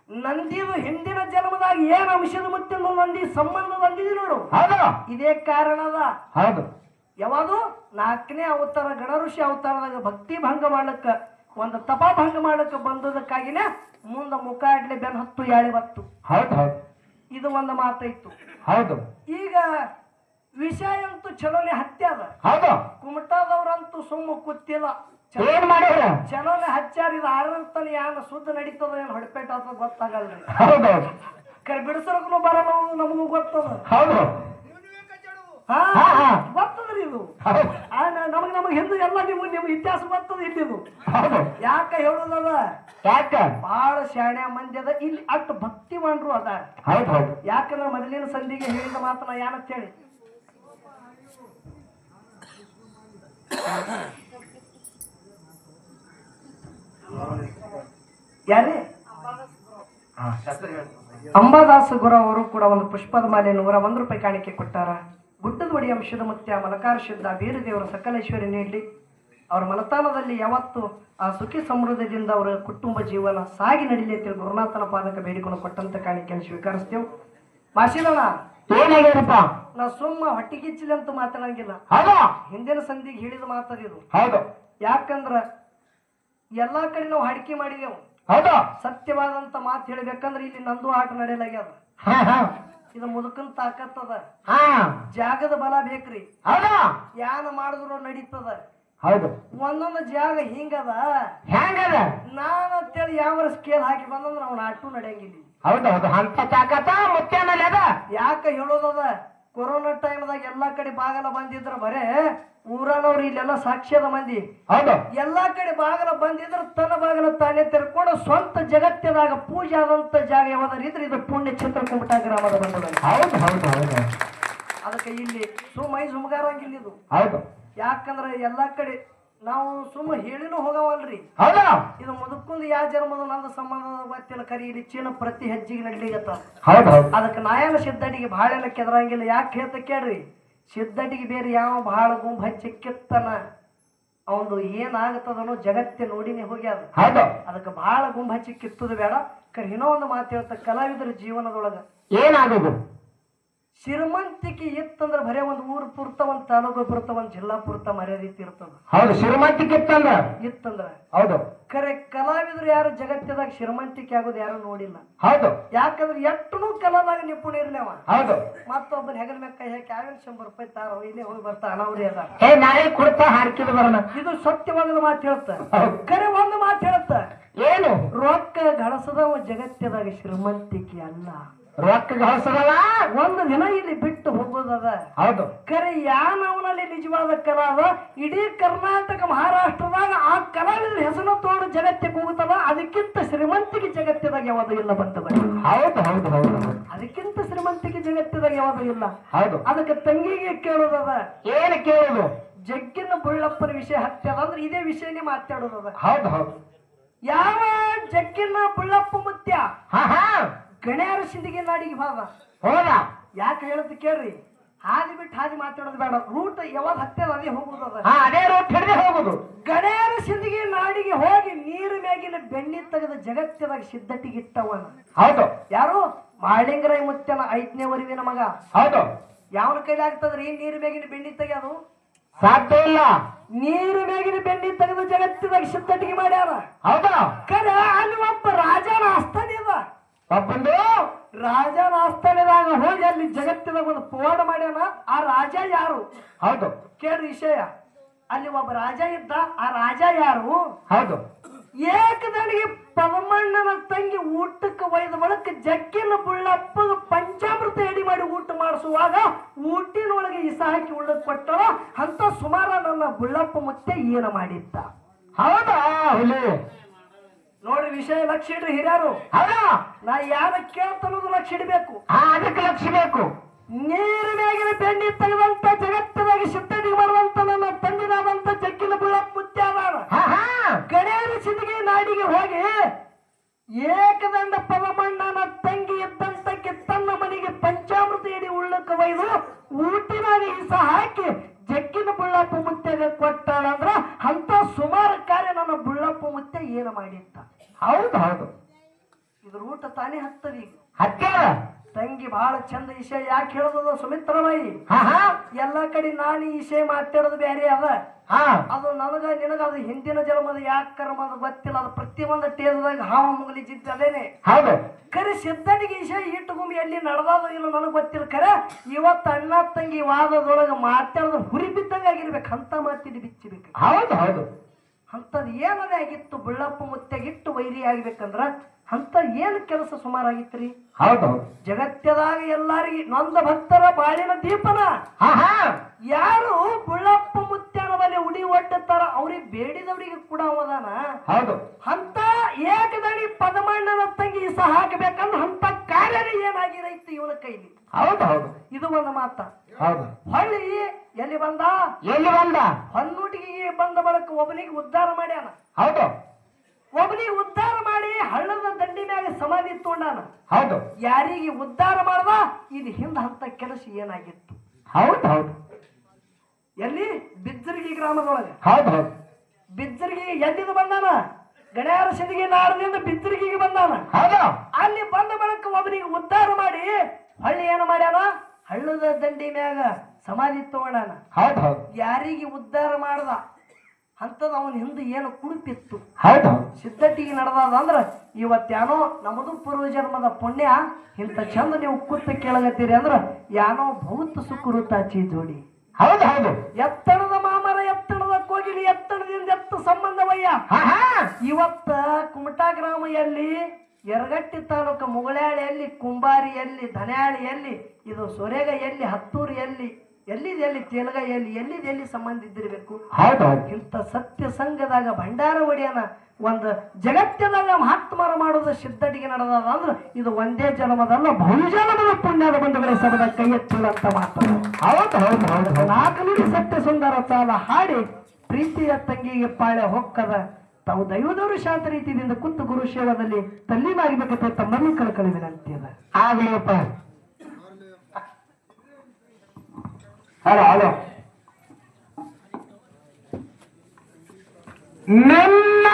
A: ನಂದಿದು ಹಿಂದಿನ ಜನ್ಮದಾಗ ಏನ್ ಅಂಶದ ಮುತ್ತಿನ ನಂದಿ ಸಂಬಂಧ ಬಂದಿದೆ ನೋಡು.
B: ಹೌದು.
A: ಇದೇ ಕಾರಣದ
B: ಹೌದು.
A: ಯಾವಾಗೂ ನಾಲ್ಕನೇ ಅವತಾರ ಗಣ ಋಷಿ ಅವತಾರದಾಗ ಭಕ್ತಿ ಭಂಗ ಮಾಡ್ಲಕ್ಕ ಒಂದು ತಪ ಭಂಗ ಮಾಡ್ಲಕ್ಕ ಬಂದದಕ್ಕಾಗಿನೇ ಮುಂದ ಮುಖ ಇಡ್ಲಿ ಬೆನ್ ಹತ್ತು ಯಾಳಿ ಬತ್ತು
B: ಹೌದು ಹೌದು.
A: ಇದು ಒಂದು ಮಾತೈತು.
B: ಹೌದು.
A: ಈಗ ವಿಷಯ ಅಂತೂ ಚಲೋನೆ ಹತ್ಯಾದ
B: ಹೌದು.
A: ಕುಮಟಾದವ್ರಂತೂ ಸುಮ್ಮ ಕೂತಿಲ್ಲ ಚ-
B: ಏನ್ ಮಾಡ್ಯಾರ
A: ಚಲೋನೆ ಹಚ್ಚಾರ ಇದು ಆರಂತನ ಯಾವ ಶುದ್ಧ ನಡೀತದ ಏನು ಹೊಡಿಪೇಟ ಅಂತ ಗೊತ್ತಾಗಲ್ರಿ.
B: ಹೌದು.
A: ಕರೆ ಬಿಡಿಸೋರ್ಗು ಬರಲ್ಲ ನಮಗೂ ಗೊತ್ತದ.
B: ಹೌದು.
A: ಹಾ
B: ಹಾ, ಹಾ.
A: ಗೊತ್ತದ್ರಿ ಇದು. ನಮಗ್ ನಮಗ್ ಹಿಂದೂ ಎಲ್ಲ ನಿಮ್ಗೆ ನಿಮ್ಗೆ ಇತಿಹಾಸ ಗೊತ್ತದ ಇಲ್ಲಿದು. ಯಾಕ ಹೇಳುದದ?
B: ಯಾಕ?
A: ಬಹಳ ಶಾಣೆ ಮಂದಿ ಅದ ಇಲ್ಲಿ ಅಷ್ಟು ಭಕ್ತಿ ಮಾಡ್ರು
B: ಹೌದು
A: ಯಾಕಂದ್ರೆ ಮೊದಲಿನ ಸಂಧಿಗೆ ಹೇಳಿದ ಮಾತನ್ನ ಏನಂತ ಹೇಳಿ. ಯಾರೇ? ಅಂಬಾದಾಸ ಗುರು ಅವರು ಕೂಡ ಒಂದು ಪುಷ್ಪದ ಮಾಲೆ ನೂರ ಒಂದು ರೂಪಾಯಿ ಕಾಣಿಕೆ ಕೊಟ್ಟಾರ. ಗುಡ್ಡದ ಒಡೆಯ ಅಂಶದ ಮುತ್ಯ ಮಲಕಾರ ಶುದ್ಧ ಬೀರದೇವರು ಸಕಲೇಶ್ವರಿ ನೀಡಲಿ. ಅವರ ಮಲತಾನದಲ್ಲಿ ಯಾವತ್ತು ಆ ಸುಖಿ ಸಮೃದ್ಧದಿಂದ ಅವರ ಕುಟುಂಬ ಜೀವನ ಸಾಗಿ ನಡೀಲಿ ಅಂತೇಳಿ ಗುರುನಾಥನ ಪಾದಕ ಬೇಡಿಕೊಂಡು ಕೊಟ್ಟಂತ ಕಾಣಿಕೆಯನ್ನು ಸ್ವೀಕರಿಸ್ತೇವೆ. ಮಾಸಿದಣ್ಣ
B: ಏನಾಗ್ಯಾರಪ್ಪ?
A: ನಾ ಸುಮ್ಮ ಹೊಟ್ಟಿಗಿಚ್ಚಿಲ್ಲ ಅಂತ ಮಾತಾಡಂಗಿಲ್ಲ
B: ಹೌದು?
A: ಹಿಂದಿನ ಸಂಧಿಗೆ ಹೇಳಿದ ಮಾತದಿದು
B: ಹೌದು.
A: ಯಾಕಂದ್ರ ಎಲ್ಲಾ ಕಡೆ ನಾವು ಹಡಿಕೆ ಮಾಡಿದೆವು.
B: ಹೌದಾ?
A: ಸತ್ಯವಾದಂತ ಮಾತು ಹೇಳ್ಬೇಕಂದ್ರೆ ಇಲ್ಲಿ ನಂದು ಆಟ ನಡೆಯಲಾಗ್ಯದ. ಇದು ಮುದುಕನ್ ತಾಕತ್ತದ ಜಾಗದ ಬಲ ಬೇಕ್ರಿ.
B: ಹೌದಾ?
A: ಯಾನ ಮಾಡಿದ್ರು ನಡೀತದ.
B: ಹೌದು.
A: ಒಂದೊಂದು ಜಾಗ ಹಿಂಗದ.
B: ಹೆಂಗದ
A: ನಾನು ಅಂತೇಳಿ ಯಾವ ಸ್ಕೇಲ್ ಹಾಕಿ ಬಂದಂದ್ರ ಅವ್ನ ಆಟೂ ನಡೆಯಂಗಿಲ್ಲ.
B: ಹೌದು ಹೌದು. ಅಂತ ತಾಕತ್ತ ಅದ?
A: ಯಾಕ ಹೇಳೋದದ? ಕೊರೋನಾ ಟೈಮ್ದಾಗ ಎಲ್ಲಾ ಕಡೆ ಬಾಗಲ ಬಂದಿದ್ರ ಬರೇ ಊರನವ್ರು ಇಲ್ಲೆಲ್ಲ ಸಾಕ್ಷ್ಯದ ಮಂದಿ.
B: ಹೌದು?
A: ಎಲ್ಲಾ ಕಡೆ ಬಾಗಲ ಬಂದಿದ್ರ ತನ್ನ ಬಾಗಲ ತಾನೇ ತೆರ್ಕೊಂಡು ಸ್ವಂತ ಜಗತ್ತಿನಾಗ ಪೂಜೆ ಆದಂತ ಜಾಗ ಯಾವ್ದಾರು ಇದ್ರೆ ಇದು ಪುಣ್ಯ ಚಿತ್ರಕುಮಟ ಗ್ರಾಮದ ಬಂದದ
B: ಹೌದು ಹೌದು ಹೌದು.
A: ಅದಕ್ಕೆ ಇಲ್ಲಿ ಸುಮ್ಮ ಸುಮಗಾರಂಗಿಲ್ಲ ಇದು.
B: ಹೌದು.
A: ಯಾಕಂದ್ರೆ ಎಲ್ಲಾ ಕಡೆ ನಾವು ಸುಮ್ಮ ಹೇಳಿನೂ ಹೋಗವಲ್ರಿ.
B: ಹೌದು?
A: ಇದು ಮುದುಕೊಂದು ಯಾವ ಜನ್ಮದ ನಂದು ಸಂಬಂಧದ ಗೊತ್ತಿಲ್ಲ ಕರಿ ಇಲ್ಲಿ ಚೀನ ಪ್ರತಿ ಹೆಜ್ಜೆಗೆ ನಡ್ಲಿಗತ್ತ ಅದಕ್ಕೆ ನಾಯನ ಸಿದ್ಧಡಿಗೆ ಬಹಳ ಎಲ್ಲ ಕೆದರಂಗಿಲ್ಲ. ಯಾಕೆ ಹೇಳ್ತ ಕೇಳ್ರಿ? ಸಿದ್ಧಡಿಗೆ ಬೇರೆ ಯಾವ ಬಹಳ ಗುಂಪು ಹಚ್ಚಿ ಕಿತ್ತನ ಅವನು ಏನಾಗುತ್ತದನೋ ಜಗತ್ತೇ ನೋಡಿನೇ ಹೋಗ್ಯಾದ
B: ಹೌದು.
A: ಅದಕ್ಕೆ ಬಹಳ ಗುಂಪು ಹಚ್ಚಿ ಕಿತ್ತದು ಬೇಡ. ಕರೆ ಇನ್ನೂ ಒಂದು ಮಾತು ಹೇಳ್ತ ಕಲಾವಿದರ ಜೀವನದೊಳಗ.
B: ಏನಾಗೋದು?
A: ಶ್ರೀಮಂತಿಕೆ ಇತ್ತಂದ್ರೆ ಬರೇ ಒಂದು ಊರು ಪೂರ್ತ ಒಂದು ತಾಲೂಕು ಪೂರ್ತ ಒಂದು ಜಿಲ್ಲಾ ಪೂರ್ತ ಮರ್ಯಾದೆ ಇರ್ತದ.
B: ಹೌದು ಶ್ರೀಮಂತಿಕೆ ಇತ್ತಂದ್ರ?
A: ಇತ್ತಂದ್ರ.
B: ಹೌದು.
A: ಕರೆ ಕಲಾವಿದರು ಯಾರು ಜಗತ್ತದಾಗ ಶ್ರೀಮಂತಿಕೆ ಆಗೋದು ಯಾರು ನೋಡಿಲ್ಲ.
B: ಹೌದು.
A: ಯಾಕಂದ್ರೆ ಎಟ್ಟನು ಕಲಾದಾಗ ನಿಪುಣ ಇರ್ಲಿ ಅವ
B: ಹೌದು.
A: ಮತ್ತೊಬ್ಬನ ಹೆಗಲ ಮೇಲೆ ಕೈ ಹಾಕಿ ಯಾವ್ಯಾವ ಶಂಬರ್ ರೂಪಾಯಿ ತಾರೋ? ಇಲ್ಲೇ ಹೋಗಿ ಬರ್ತಾ ಅನಾವ್ರಿ ಅದ
B: ಏ ನಾಳೆ ಕೊಡ್ತಾ ಹಾಕಿದ ಬರೋಣ.
A: ಇದು ಸತ್ಯವಾದ ಮಾತು
B: ಹೇಳುತ್ತ
A: ಕರೆ ಒಂದು ಮಾತು ಹೇಳುತ್ತ
B: ಏನು?
A: ರೊಕ್ಕ ಗಳಸದ ಜಗತ್ತದಾಗ ಶ್ರೀಮಂತಿಕೆ ಅಲ್ಲ.
B: ರೊಕ್ಕ ಗಳಿಸದವ
A: ಒಂದು ದಿನ ಇಲ್ಲಿ ಬಿಟ್ಟು ಹೋಗೋದದ.
B: ಹೌದು.
A: ಕರೆ ಯಾನವನಲ್ಲಿ ನಿಜವಾದ ಕಲಾ ಅದ ಇಡೀ ಕರ್ನಾಟಕ ಮಹಾರಾಷ್ಟ್ರದಾಗ ಆ ಕಲಾವಿದ್ರ ಹೆಸರು ತೋಡು ಜಗತ್ತಿಗೆ ಹೋಗುತ್ತದ ಅದಕ್ಕಿಂತ ಶ್ರೀಮಂತಿಕೆ ಜಗತ್ತಿದಾಗ ಯಾವುದು ಇಲ್ಲ ಬಂತದ
B: ಹೌದು ಹೌದು ಹೌದು ಹೌದು.
A: ಅದಕ್ಕಿಂತ ಶ್ರೀಮಂತಿಕೆ ಜಗತ್ತಿದಾಗ ಯಾವುದು ಇಲ್ಲ.
B: ಹೌದು.
A: ಅದಕ್ಕೆ ತಂಗಿಗೆ ಕೇಳೋದದ.
B: ಏನು ಕೇಳೋದು?
A: ಜಗ್ಗಿನ ಬುಳ್ಳಪ್ಪನ ವಿಷಯ ಹತ್ತಿರ ಅಂದ್ರೆ ಇದೇ ವಿಷಯನೇ ಮಾತಾಡೋದದ.
B: ಹೌದು ಹೌದು.
A: ಯಾವ ಜಗ್ಗಿನ ಬುಳ್ಳಪ್ಪ ಮುತ್ಯ?
B: ಹಾ ಹಾ.
A: ಗಣ್ಯಾರ ಸಿಂದಿಗೆ ನಾಡಿಗೆ ಬಾಬ
B: ಹೋದ?
A: ಯಾಕೆ ಹೇಳುತ್ತೆ ಕೇಳ್ರಿ. ಹಾದಿ ಬಿಟ್ಟು ಹಾದಿ ಮಾತಾಡೋದು ಬೇಡ. ರೂಟ್ ಯಾವಾಗ ಹತ್ತಿರ ಅದೇ
B: ಹೋಗುದು ಅದೇ. ರೂಟ್ ಹಿಡಿದೇ ಹೋಗುದು.
A: ಗಣ್ಯಾರ ಸಿಂದಿಗೆ ನಾಡಿಗೆ ಹೋಗಿ ನೀರು ಮ್ಯಾಗಿನ ಬೆಣ್ಣಿ ತೆಗೆದ ಜಗತ್ತಿನಾಗ ಸಿದ್ಧತೆಗೆ ಇಟ್ಟವನ.
B: ಹೌದು.
A: ಯಾರು? ಮಾಳಿಂಗರಾಯ ಮುತ್ತನ ಐದನೇ ವರಿವಿನ ಮಗ.
B: ಹೌದು.
A: ಯಾವನ ಕೈಲಿ ಆಗ್ತದ್ರಿ ನೀರು ಮ್ಯಾಗಿನ ಬೆಣ್ಣಿ ತೆಗೆಯೋದು?
B: ಸಾಧ್ಯ ಇಲ್ಲ.
A: ನೀರು ಮೇಗಿನ ಬೆಣ್ಣಿ ತೆಗೆದು ಜಗತ್ತಿನಾಗ ಸಿದ್ಧಟಿಗೆ ಮಾಡ್ಯಾರ.
B: ಹೌದಾ.
A: ಕರೆ ಅಲ್ಲಿ ಒಬ್ಬ ರಾಜನ ಆಸ್ಥಾನ ಇದ.
B: ಒಬ್ಬಂದು
A: ರಾಜನ ಆಸ್ಥಾನದಾಗ ಹೋಗಿ ಅಲ್ಲಿ ಜಗತ್ತಿನ ಒಂದು ಪವಾಡ ಮಾಡ್ಯಾನ. ಆ ರಾಜ ಯಾರು?
B: ಹೌದು.
A: ಕೇಳ್ರಿ ವಿಷಯ. ಅಲ್ಲಿ ಒಬ್ಬ ರಾಜ ಇದ್ದ. ಆ ರಾಜ ಯಾರು?
B: ಹೌದು.
A: ಏಕದನಿಗೆ ಪದಮಣ್ಣನ ತಂಗಿ ಊಟಕ್ಕೆ ಒಯ್ದ ಬಳಕ ಜಕ್ಕಿನ ಬುಳ್ಳಪ್ಪ ಪಂಚಾಮೃತ ಎಡಿ ಮಾಡಿ ಊಟ ಮಾಡಿಸುವಾಗ ಊಟಿನೊಳಗೆ ಇಸ ಹಾಕಿ ಉಳ್ಳಕ್ ಕೊಟ್ಟವ ಅಂತ ಸುಮಾರ ನನ್ನ ಬುಳ್ಳಪ್ಪ ಮತ್ತೆ ಏನ ಮಾಡಿದ್ದ.
B: ಹೌದಾ ಹುಲಿ?
A: ವಿಷಯ ಲಕ್ಷ ಇಡ್ರಿ ಹಿರಿಯರು.
B: ಹೌದಾ?
A: ನಾ ಯಾರ ಕೇಳ್ತನ್ನೋದು ಲಕ್ಷ ಇಡಬೇಕು.
B: ಹಾ ಅದಕ್ಕೆ ಲಕ್ಷ ಬೇಕು.
A: ನೀರು ಮೇಗಿನ ಬೆಣ್ಣಿ ತೆಗೆದಂತ ಜಗತ್ತಿನಾಗ ಸಿದ್ಧತೆ ಮಾಡುವಂತ ನನ್ನ ತಂದಿನಾದಂತ ಜಗ್ಗಿನ ಬುಳ್ಳಪ್ಪ
B: ಮುತ್ಯಾದ ಗಣೇರ
A: ಗಣೇಶ ಸಿದ್ಧಿಗೆ ನಾಡಿಗೆ ಹೋಗಿ ಏಕದಂಡ ಪದಮಣ್ಣನ ತಂಗಿ ಇದ್ದಂತಕ್ಕೆ ತನ್ನ ಮನೆಗೆ ಪಂಚಾಮೃತ ಇಡಿ ಉಳ್ಳಕ್ಕೆ ಒಯ್ದು ಊಟಿನಾಗ ಹಿಸ ಹಾಕಿ ಜಕ್ಕಿನ ಬುಳ್ಳಪ್ಪ ಮುತ್ತೆಗೆ ಕೊಟ್ಟಾಳಂದ್ರ ಅಂತ ಸುಮಾರು ಕಾರ್ಯ ನನ್ನ ಬುಳ್ಳಪ್ಪ ಮುತ್ತೆ ಏನು ಮಾಡಿದ್ದ?
B: ಹೌದು ಹೌದು.
A: ಇದ್ರ ಊಟ ತಾನೇ ಹತ್ತದ ಈಗ. ತಂಗಿ ಬಹಳ ಚಂದ ವಿಷಯ ಯಾಕೆ ಹೇಳೋದು ಸುಮಿತ್ರಮಾಯಿ
B: ಹಾ ಹಾ.
A: ಎಲ್ಲಾ ಕಡೆ ನಾನು ಈ ವಿಷಯ ಮಾತಾಡೋದು ಬೇರೆ ಅದ.
B: ಹಾ.
A: ಅದು ನನಗ ನಿನಗ ಅದು ಹಿಂದಿನ ಜನ್ಮದ ಯಾಕೆ ಕರ್ಮ ಅದು ಗೊತ್ತಿಲ್ಲ. ಅದು ಪ್ರತಿಯೊಂದು ಟೇಜದಾಗ ಹಾವ ಮುಗಲಿ ಜಿದ್ದ ಅದೇನೆ.
B: ಹೌದು.
A: ಕರೆ ಸಿದ್ಧನಿಗೆ ವಿಷಯ ಇಟ್ಟುಗುಂಬಿ ಎಲ್ಲಿ ನಡೆದಾದ ಇಲ್ಲ ನನಗೆ ಗೊತ್ತಿಲ್ಲ ಕರೆ. ಇವತ್ತು ಅಣ್ಣ ತಂಗಿ ವಾದದೊಳಗೆ ಮಾತಾಡೋದು ಹುರಿ ಬಿದ್ದಂಗೆ ಆಗಿರ್ಬೇಕು ಅಂತ ಮಾತಿದ್ದು ಬಿಚ್ಚಬೇಕು
B: ಹೌದು ಹೌದು.
A: ಅಂಥದ್ದು ಏನದೇ ಆಗಿತ್ತು ಬುಳ್ಳಪ್ಪ ಮುತ್ತೆಗಿಟ್ಟು ವೈರಿ ಆಗ್ಬೇಕಂದ್ರ ಅಂತ ಏನು ಕೆಲಸ ಸುಮಾರಾಗಿತ್ತು
B: ಹೌದು. ಹೌದು
A: ಜಗತ್ತದಾಗ ಎಲ್ಲಾರಿಗೆ ನೊಂದ ಭಕ್ತರ ಬಾಳಿನ ದೀಪನ. ಯಾರು ಬುಳ್ಳಪ್ಪ ಮುತ್ಯನ ಉಡಿ ಒಡ್ಡುತ್ತಾರ ಅವ್ರಿಗೆ ಬೇಡಿದವರಿಗೆ ಕೂಡ ಹೋದಾನ
B: ಹೌದು.
A: ಅಂತ ಏಕದಡಿ ಪದಮಣ್ಣನ ತಂಗಿ ಸಹ ಹಾಕಬೇಕಂದ್ರೆ ಅಂತ ಕಾರ್ಯನೇ ಏನಾಗಿರೈತಿ ಇವನ ಕೈಲಿ.
B: ಹೌದು ಹೌದು.
A: ಇದು ಒಂದು ಮಾತ.
B: ಹೌದು.
A: ಹೊಳ್ಳಿ ಎಲ್ಲಿ ಬಂದ?
B: ಎಲ್ಲಿ ಬಂದ?
A: ಹೊನ್ನುಟಿಗೆ ಬಂದ ಬಳಕ ಒಬ್ಬನಿಗೆ ಉದ್ಧಾರ ಮಾಡ್ಯಾನ.
B: ಹೌದು.
A: ಒಬ್ಬನಿಗೆ ಉದ್ಧಾರ ಮಾಡಿ ಹಳ್ಳದ ದಂಡಿ ಮ್ಯಾಗ ಸಮಾಧಿ ತೊಂಡಾನ
B: ಹೌದು.
A: ಯಾರಿಗೆ ಉದ್ಧಾರ ಮಾಡ್ದ? ಇದು ಹಿಂದ ಹಂತ ಕೆಲಸ ಏನಾಗಿತ್ತು?
B: ಹೌದು ಹೌದು.
A: ಎಲ್ಲಿ? ಗ್ರಾಮದೊಳಗೆ.
B: ಹೌದು ಹೌದು.
A: ಎಲ್ಲಿಂದ ಬಂದಾನ? ಗಣ್ಯಾರ ಸಿಂದಗಿ ನಾಡದಿಂದ ಬಿದ್ದರಿಗೆ ಬಂದಾನ?
B: ಹೌದು?
A: ಅಲ್ಲಿ ಬಂದ ಬಳಕ ಒಬ್ಬನಿಗೆ ಉದ್ಧಾರ ಮಾಡಿ ಹಳ್ಳಿ ಏನು ಮಾಡ್ಯಾನ? ಹಳ್ಳದ ದಂಡಿ ಮ್ಯಾಗ ಸಮಾಧಿ ತಗೊಂಡಾನ.
B: ಹೌದು ಹೌದು.
A: ಯಾರಿಗೆ ಉದ್ಧಾರ ಮಾಡ್ದ? ಅಂತದ ಅವನ ಹಿಂದೆ ಏನು ಕುಡುಪಿತ್ತು
B: ಹೌದು
A: ಸಿದ್ಧಟಿಗೆ ನಡೆದಾದ ಅಂದ್ರ ಇವತ್ತೇನೋ ನಮ್ಮದು ಪೂರ್ವ ಜನ್ಮದ ಪುಣ್ಯ. ಇಂಥ ಚಂದ ನೀವು ಕೂತ ಕೇಳಗತ್ತೀರಿ ಅಂದ್ರ ಯಾನೋ ಭೌತ ಸುಕೃತಾಚಿ ಜೋಡಿ.
B: ಹೌದು ಹೌದು.
A: ಎತ್ತಣದ ಮಾಮರ ಎತ್ತಣದ ಎತ್ತಡದಿಂದ ಎತ್ತ ಸಂಬಂಧವಯ್ಯ. ಇವತ್ತ ಕುಮಟಾ ಗ್ರಾಮ ಎಲ್ಲಿ ತಾಲೂಕ ತಾಲೂಕು ಮುಗಳಾಳಿಯಲ್ಲಿ ಕುಂಬಾರಿಯಲ್ಲಿ ಧನ್ಯಾಳಿಯಲ್ಲಿ ಇದು ಸೊರೆಗ ಎಲ್ಲಿ ಹತ್ತೂರು ಎಲ್ಲಿ ಎಲ್ಲಿದೆ ಎಲ್ಲಿ ತೇಲಗ ಎಲ್ಲಿ ಎಲ್ಲಿದೆ ಎಲ್ಲಿ ಸಂಬಂಧ ಇದ್ದಿರ್ಬೇಕು? ಇಂಥ ಸತ್ಯ ಸಂಘದಾಗ ಭಂಡಾರ ಒಡೆಯನ ಒಂದು ಜಗತ್ತಿನಾಗ ಮಹಾತ್ಮರ ಮಾಡೋದು ಸಿದ್ಧಟಿಗೆ ನಡೆದ ಅಂದ್ರೆ ಇದು ಒಂದೇ ಜನ್ಮದಲ್ಲ ಬಹುಜನ್ಮದ ಪುಣ್ಯದ ಬಂಧುಗಳ ಸಭದ ಕೈ ಎತ್ತಿರುವಂತ ಮಾತು.
B: ಹೌದು ಹೌದು ಹೌದು. ಹೌದು
A: ನಾಲ್ಕು ನುಡಿ ಸತ್ಯ ಸುಂದರ ಸಾಲ ಹಾಡಿ ಪ್ರೀತಿಯ ತಂಗಿಗೆ ಪಾಳೆ ಹೊಕ್ಕದ ತಾವು ದೈವದವರು ಶಾಂತ ರೀತಿಯಿಂದ ಕುಂತು ಗುರು ಸೇವದಲ್ಲಿ ತಲ್ಲೀನಾಗಬೇಕಂತ ತಮ್ಮಲ್ಲಿ ಕಳ್ಕಳಿ ವಿನಂತಿ ಅದ.
B: ಆಗ್ಲಿಯಪ್ಪ ಹಲೋ ನನ್ನ